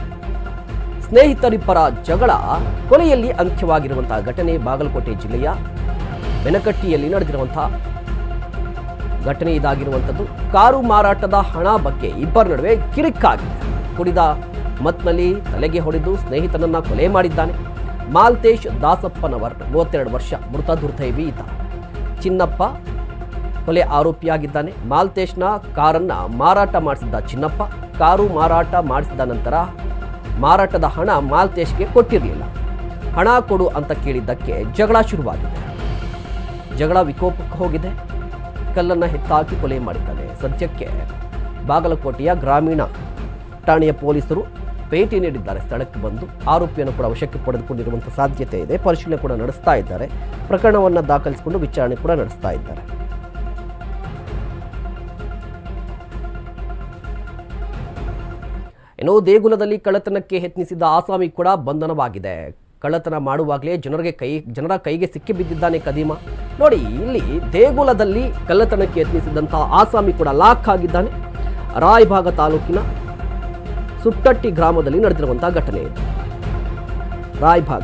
ಸ್ನೇಹಿತರಿಬ್ಬರ ಜಗಳ ಕೊಲೆಯಲ್ಲಿ ಅಂತ್ಯವಾಗಿರುವಂತಹ ಘಟನೆ ಬಾಗಲಕೋಟೆ ಜಿಲ್ಲೆಯ ಬೆನಕಟ್ಟಿಯಲ್ಲಿ ನಡೆದಿರುವಂತಹ ಘಟನೆ ಇದಾಗಿರುವಂಥದ್ದು. ಕಾರು ಮಾರಾಟದ ಹಣ ಬಗ್ಗೆ ಇಬ್ಬರ ನಡುವೆ ಕಿರಿಕಾಗಿದೆ ಕುಡಿದ ಮತ್ನಲ್ಲಿ ತಲೆಗೆ ಹೊಡೆದು ಸ್ನೇಹಿತನನ್ನ ಕೊಲೆ ಮಾಡಿದ್ದಾನೆ. ಮಾಲ್ತೇಶ್ ದಾಸಪ್ಪನವರ್ ಮೂವತ್ತೆರಡು ವರ್ಷ ಮೃತ ದುರ್ದೈವಿ ಈತ. ಚಿನ್ನಪ್ಪ ಕೊಲೆ ಆರೋಪಿಯಾಗಿದ್ದಾನೆ. ಮಾಲ್ತೇಶ್ನ ಕಾರನ್ನ ಮಾರಾಟ ಮಾಡಿಸಿದ್ದ ಚಿನ್ನಪ್ಪ, ಕಾರು ಮಾರಾಟ ಮಾಡಿಸಿದ ನಂತರ ಮಾರಾಟದ ಹಣ ಮಾಲ್ತೇಶ್ಗೆ ಕೊಟ್ಟಿರಲಿಲ್ಲ. ಹಣ ಕೊಡು ಅಂತ ಕೇಳಿದ್ದಕ್ಕೆ ಜಗಳ ಶುರುವಾಗಿದೆ. ಜಗಳ ವಿಕೋಪಕ್ಕೆ ಹೋಗಿದೆ. ಕಲ್ಲನ್ನು ಹೆತ್ತಾಕಿ ಕೊಲೆ ಮಾಡಿದ್ದಾನೆ. ಸದ್ಯಕ್ಕೆ ಬಾಗಲಕೋಟೆಯ ಗ್ರಾಮೀಣ ಠಾಣೆಯ ಪೊಲೀಸರು ಭೇಟಿ ನೀಡಿದ್ದಾರೆ. ಸ್ಥಳಕ್ಕೆ ಬಂದು ಆರೋಪಿಯನ್ನು ಕೂಡ ವಶಕ್ಕೆ ಪಡೆದುಕೊಂಡಿರುವಂಥ ಸಾಧ್ಯತೆ ಇದೆ. ಪರಿಶೀಲನೆ ಕೂಡ ನಡೆಸ್ತಾ ಇದ್ದಾರೆ. ಪ್ರಕರಣವನ್ನು ದಾಖಲಿಸಿಕೊಂಡು ವಿಚಾರಣೆ ಕೂಡ ನಡೆಸ್ತಾ ಇದ್ದಾರೆ. ಇನ್ನು ದೇಗುಲದಲ್ಲಿ ಕಳ್ಳತನಕ್ಕೆ ಯತ್ನಿಸಿದ್ದ ಆಸಾಮಿ ಕೂಡ ಬಂಧನವಾಗಿದೆ. ಕಳ್ಳತನ ಮಾಡುವಾಗಲೇ ಜನರಿಗೆ ಕೈ, ಜನರ ಕೈಗೆ ಸಿಕ್ಕಿ ಬಿದ್ದಿದ್ದಾನೆ ಕದೀಮ. ನೋಡಿ, ಇಲ್ಲಿ ದೇಗುಲದಲ್ಲಿ ಕಳ್ಳತನಕ್ಕೆ ಯತ್ನಿಸಿದಂತಹ ಆಸಾಮಿ ಕೂಡ ಲಾಕ್ ಆಗಿದ್ದಾನೆ. ರಾಯಭಾಗ ತಾಲೂಕಿನ ಸುಟ್ಟಟ್ಟಿ ಗ್ರಾಮದಲ್ಲಿ ನಡೆದಿರುವಂತಹ ಘಟನೆ ಇದು. ರಾಯಭಾಗ,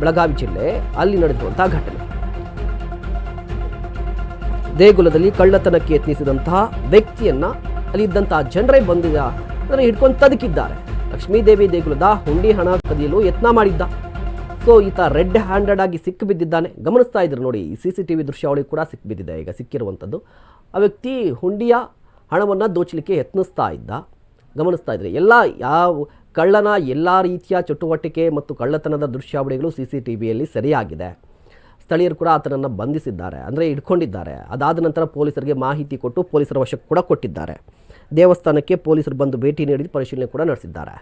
ಬೆಳಗಾವಿ ಜಿಲ್ಲೆ ಅಲ್ಲಿ ನಡೆದಿರುವಂತಹ ಘಟನೆ. ದೇಗುಲದಲ್ಲಿ ಕಳ್ಳತನಕ್ಕೆ ಯತ್ನಿಸಿದಂತಹ ವ್ಯಕ್ತಿಯನ್ನ ಅಲ್ಲಿದ್ದಂತಹ ಜನರೇ ಬಂದಿದ ಅದನ್ನು ಹಿಡ್ಕೊಂಡು ತದಕಿದ್ದಾರೆ ಲಕ್ಷ್ಮೀದೇವಿ ದೇಗುಲದ ಹುಂಡಿ ಹಣ ಕದಿಯಲು ಯತ್ನ ಮಾಡಿದ್ದ. ಸೊ ಈತ ರೆಡ್ ಹ್ಯಾಂಡೆಡ್ ಆಗಿ ಸಿಕ್ಕಿ ಬಿದ್ದಿದ್ದಾನೆ. ಗಮನಿಸ್ತಾ ಇದ್ರು ನೋಡಿ ಸಿ ಸಿ ಟಿ ವಿ ದೃಶ್ಯಾವಳಿ ಕೂಡ ಸಿಕ್ಕಿಬಿದ್ದಿದೆ ಈಗ ಸಿಕ್ಕಿರುವಂಥದ್ದು. ಆ ವ್ಯಕ್ತಿ ಹುಂಡಿಯ ಹಣವನ್ನು ದೋಚಲಿಕ್ಕೆ ಯತ್ನಿಸ್ತಾ ಇದ್ದ. ಗಮನಿಸ್ತಾ ಇದ್ರೆ, ಎಲ್ಲ ಯಾವ ಕಳ್ಳನ ಎಲ್ಲ ರೀತಿಯ ಚಟುವಟಿಕೆ ಮತ್ತು ಕಳ್ಳತನದ ದೃಶ್ಯಾವಳಿಗಳು ಸಿ ಸಿ ಟಿ ವಿಯಲ್ಲಿ ಸರಿಯಾಗಿದೆ. ಸ್ಥಳೀಯರು ಕೂಡ ಆತನನ್ನು ಬಂಧಿಸಿದ್ದಾರೆ, ಅಂದರೆ ಹಿಡ್ಕೊಂಡಿದ್ದಾರೆ. ಅದಾದ ನಂತರ ಪೊಲೀಸರಿಗೆ ಮಾಹಿತಿ ಕೊಟ್ಟು ಪೊಲೀಸರ ವಶಕ್ಕೆ ಕೂಡ ಕೊಟ್ಟಿದ್ದಾರೆ. ದೇವಸ್ಥಾನಕ್ಕೆ ಪೊಲೀಸರು ಬಂದು ಭೇಟಿ ನೀಡಿ ಪರಿಶೀಲನೆ ಕೂಡ ನಡೆಸಿದ್ದಾರೆ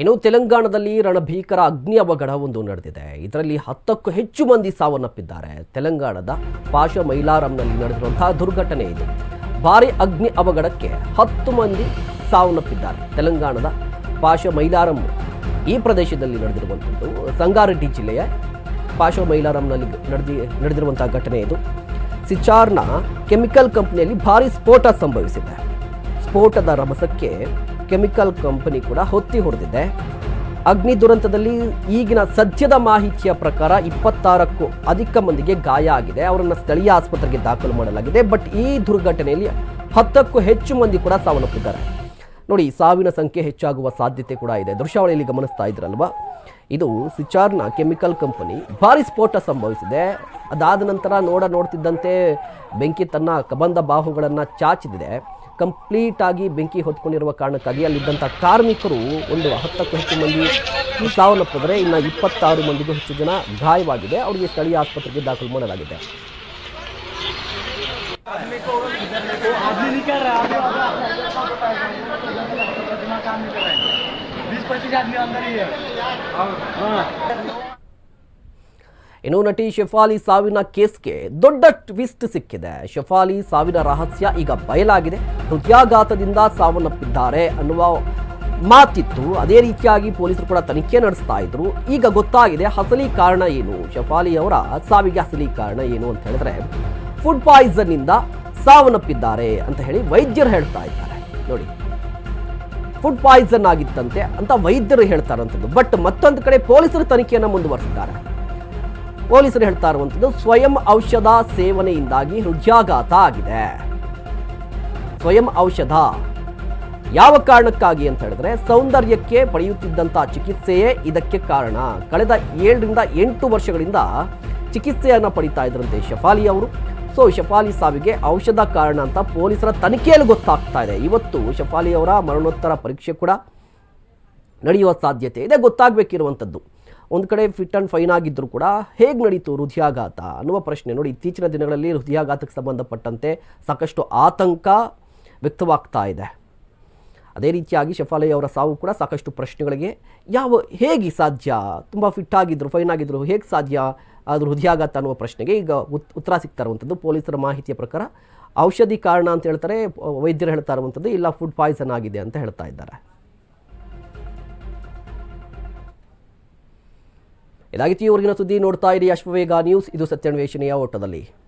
ಇನ್ನು ತೆಲಂಗಾಣದಲ್ಲಿ ರಣಭೀಕರ ಅಗ್ನಿ ಅವಘಡ ಒಂದು ನಡೆದಿದೆ. ಇದರಲ್ಲಿ ಹತ್ತಕ್ಕೂ ಹೆಚ್ಚು ಮಂದಿ ಸಾವನ್ನಪ್ಪಿದ್ದಾರೆ. ತೆಲಂಗಾಣದ ಪಾಶ ಮೈಲಾರಂನಲ್ಲಿ ನಡೆದಿರುವಂತಹ ದುರ್ಘಟನೆ ಇದು. ಭಾರಿ ಅಗ್ನಿ ಅವಘಡಕ್ಕೆ ಹತ್ತು ಮಂದಿ ಸಾವನ್ನಪ್ಪಿದ್ದಾರೆ. ತೆಲಂಗಾಣದ ಪಾಶ ಮೈಲಾರಂ ಈ ಪ್ರದೇಶದಲ್ಲಿ ನಡೆದಿರುವಂಥದ್ದು ಸಂಗಾರೆಡ್ಡಿ ಜಿಲ್ಲೆಯ ಪಾಶ ಮೈಲಾರಂನಲ್ಲಿ ನಡೆದಿ, ನಡೆದಿರುವಂತಹ ಘಟನೆ ಇದು. ಸಿಚಾರ್ನ ಕೆಮಿಕಲ್ ಕಂಪನಿಯಲ್ಲಿ ಭಾರಿ ಸ್ಫೋಟ ಸಂಭವಿಸಿದೆ. ಸ್ಫೋಟದ ರಭಸಕ್ಕೆ ಕೆಮಿಕಲ್ ಕಂಪನಿ ಕೂಡ ಹೊತ್ತಿ ಹೊಡೆದಿದೆ. ಅಗ್ನಿ ದುರಂತದಲ್ಲಿ ಈಗಿನ ಸದ್ಯದ ಮಾಹಿತಿಯ ಪ್ರಕಾರ ಇಪ್ಪತ್ತಾರಕ್ಕೂ ಅಧಿಕ ಮಂದಿಗೆ ಗಾಯ ಆಗಿದೆ. ಅವರನ್ನು ಸ್ಥಳೀಯ ಆಸ್ಪತ್ರೆಗೆ ದಾಖಲು ಮಾಡಲಾಗಿದೆ. ಬಟ್ ಈ ದುರ್ಘಟನೆಯಲ್ಲಿ ಹತ್ತಕ್ಕೂ ಹೆಚ್ಚು ಮಂದಿ ಕೂಡ ಸಾವನ್ನಪ್ಪಿದ್ದಾರೆ. ನೋಡಿ ಸಾವಿನ ಸಂಖ್ಯೆ ಹೆಚ್ಚಾಗುವ ಸಾಧ್ಯತೆ ಕೂಡ ಇದೆ. ದೃಶ್ಯಾವಳಿಯಲ್ಲಿ ಗಮನಿಸ್ತಾ ಇದ್ರಲ್ವಾ? ಇದು ಸಿಚಾರ್ನ ಕೆಮಿಕಲ್ ಕಂಪನಿ. ಭಾರಿ ಸ್ಫೋಟ ಸಂಭವಿಸಿದೆ. ಅದಾದ ನಂತರ ನೋಡ ನೋಡ್ತಿದ್ದಂತೆ ಬೆಂಕಿ ತನ್ನ ಕಬಂಧ ಬಾಹುಗಳನ್ನು ಚಾಚಿದಿದೆ. ಕಂಪ್ಲೀಟ್ ಆಗಿ ಬೆಂಕಿ ಹೊತ್ಕೊಂಡಿರುವ ಕಾರಣಕ್ಕಾಗಿ ಅಲ್ಲಿದ್ದಂಥ ಕಾರ್ಮಿಕರು ಒಂದು ಹತ್ತಕ್ಕೂ ಹೆಚ್ಚು ಮಂದಿ ಸಾವನ್ನಪ್ಪಿದರೆ ಇನ್ನು ಇಪ್ಪತ್ತಾರು ಮಂದಿಗೂ ಹೆಚ್ಚು ಜನ ಗಾಯವಾಗಿದೆ. ಅವರಿಗೆ ಸ್ಥಳೀಯ ಆಸ್ಪತ್ರೆಗೆ ದಾಖಲು ಮಾಡಲಾಗಿದೆ. ಇನ್ನು ನಟಿ ಶೆಫಾಲಿ ಸಾವಿನ ಕೇಸ್ಗೆ ದೊಡ್ಡ ಟ್ವಿಸ್ಟ್ ಸಿಕ್ಕಿದೆ. ಶೆಫಾಲಿ ಸಾವಿನ ರಹಸ್ಯ ಈಗ ಬಯಲಾಗಿದೆ. ಹೃದಯಾಘಾತದಿಂದ ಸಾವನ್ನಪ್ಪಿದ್ದಾರೆ ಅನ್ನುವ ಮಾತಿತ್ತು. ಅದೇ ರೀತಿಯಾಗಿ ಪೊಲೀಸರು ಕೂಡ ತನಿಖೆ ನಡೆಸ್ತಾ ಇದ್ರು. ಈಗ ಗೊತ್ತಾಗಿದೆ ಅಸಲಿ ಕಾರಣ ಏನು? ಶೆಫಾಲಿ ಅವರ ಸಾವಿಗೆ ಅಸಲಿ ಕಾರಣ ಏನು ಅಂತ ಹೇಳಿದ್ರೆ, ಫುಡ್ ಪಾಯ್ಸನ್ ಇಂದ ಸಾವನ್ನಪ್ಪಿದ್ದಾರೆ ಅಂತ ಹೇಳಿ ವೈದ್ಯರು ಹೇಳ್ತಾ ಇದ್ದಾರೆ. ನೋಡಿ, ಫುಡ್ ಪಾಯ್ಸನ್ ಆಗಿತ್ತಂತೆ ಅಂತ ವೈದ್ಯರು ಹೇಳ್ತಾರಂಥದ್ದು ಬಟ್ ಮತ್ತೊಂದು ಕಡೆ ಪೊಲೀಸರು ತನಿಖೆಯನ್ನು ಮುಂದುವರೆಸಿದ್ದಾರೆ. ಪೊಲೀಸರು ಹೇಳ್ತಾ ಇರುವಂಥದ್ದು ಸ್ವಯಂ ಔಷಧ ಸೇವನೆಯಿಂದಾಗಿ ಹೃದಯಾಘಾತ ಆಗಿದೆ. ಸ್ವಯಂ ಔಷಧ ಯಾವ ಕಾರಣಕ್ಕಾಗಿ ಅಂತ ಹೇಳಿದ್ರೆ ಸೌಂದರ್ಯಕ್ಕೆ ಪಡೆಯುತ್ತಿದ್ದಂತಹ ಚಿಕಿತ್ಸೆಯೇ ಇದಕ್ಕೆ ಕಾರಣ. ಕಳೆದ ಏಳರಿಂದ ಎಂಟು ವರ್ಷಗಳಿಂದ ಚಿಕಿತ್ಸೆಯನ್ನು ಪಡಿತಾ ಇದ್ರಂತೆ ಶಫಾಲಿ ಅವರು. ಸೊ, ಶಫಾಲಿ ಸಾವಿಗೆ ಔಷಧ ಕಾರಣ ಅಂತ ಪೊಲೀಸರ ತನಿಖೆಯಲ್ಲಿ ಗೊತ್ತಾಗ್ತಾ ಇದೆ. ಇವತ್ತು ಶಫಾಲಿ ಅವರ ಮರಣೋತ್ತರ ಪರೀಕ್ಷೆ ಕೂಡ ನಡೆಯುವ ಸಾಧ್ಯತೆ ಇದೆ. ಗೊತ್ತಾಗಬೇಕಿರುವಂಥದ್ದು ಒಂದು ಕಡೆ ಫಿಟ್ ಆ್ಯಂಡ್ ಫೈನ್ ಆಗಿದ್ದರೂ ಕೂಡ ಹೇಗೆ ನಡೀತು ಹೃದಯಾಘಾತ ಅನ್ನುವ ಪ್ರಶ್ನೆ ನೋಡಿ. ಇತ್ತೀಚಿನ ದಿನಗಳಲ್ಲಿ ಹೃದಯಾಘಾತಕ್ಕೆ ಸಂಬಂಧಪಟ್ಟಂತೆ ಸಾಕಷ್ಟು ಆತಂಕ ವ್ಯಕ್ತವಾಗ್ತಾ ಇದೆ. ಅದೇ ರೀತಿಯಾಗಿ ಶಫಾಲಿ ಅವರ ಸಾವು ಕೂಡ ಸಾಕಷ್ಟು ಪ್ರಶ್ನೆಗಳಿಗೆ ಯಾವ, ಹೇಗೆ ಸಾಧ್ಯ? ತುಂಬ ಫಿಟ್ ಆಗಿದ್ದರು ಫೈನ್ ಆಗಿದ್ದರು ಹೇಗೆ ಸಾಧ್ಯ? ಆದರೂ ಹೃದಯಾಘಾತ ಅನ್ನುವ ಪ್ರಶ್ನೆಗೆ ಈಗ ಉತ್- ಉತ್ತರ ಸಿಗ್ತಾ ಇರುವಂಥದ್ದು ಪೊಲೀಸರ ಮಾಹಿತಿಯ ಪ್ರಕಾರ ಔಷಧಿ ಕಾರಣ ಅಂತ ಹೇಳ್ತಾರೆ, ವೈದ್ಯರು ಹೇಳ್ತಾ ಇರುವಂಥದ್ದು ಇಲ್ಲ ಫುಡ್ ಪಾಯ್ಸನ್ ಆಗಿದೆ ಅಂತ ಹೇಳ್ತಾ ಇದ್ದಾರೆ. ಇದಾಗಿತ್ತು ಇವರಿಗಿನ ಸುದ್ದಿ ನೋಡ್ತಾ ಇರಿ ಅಶ್ವವೇಗ ನ್ಯೂಸ್. ಇದು ಸತ್ಯಾನ್ವೇಷಣೆಯ ಓಟದಲ್ಲಿ.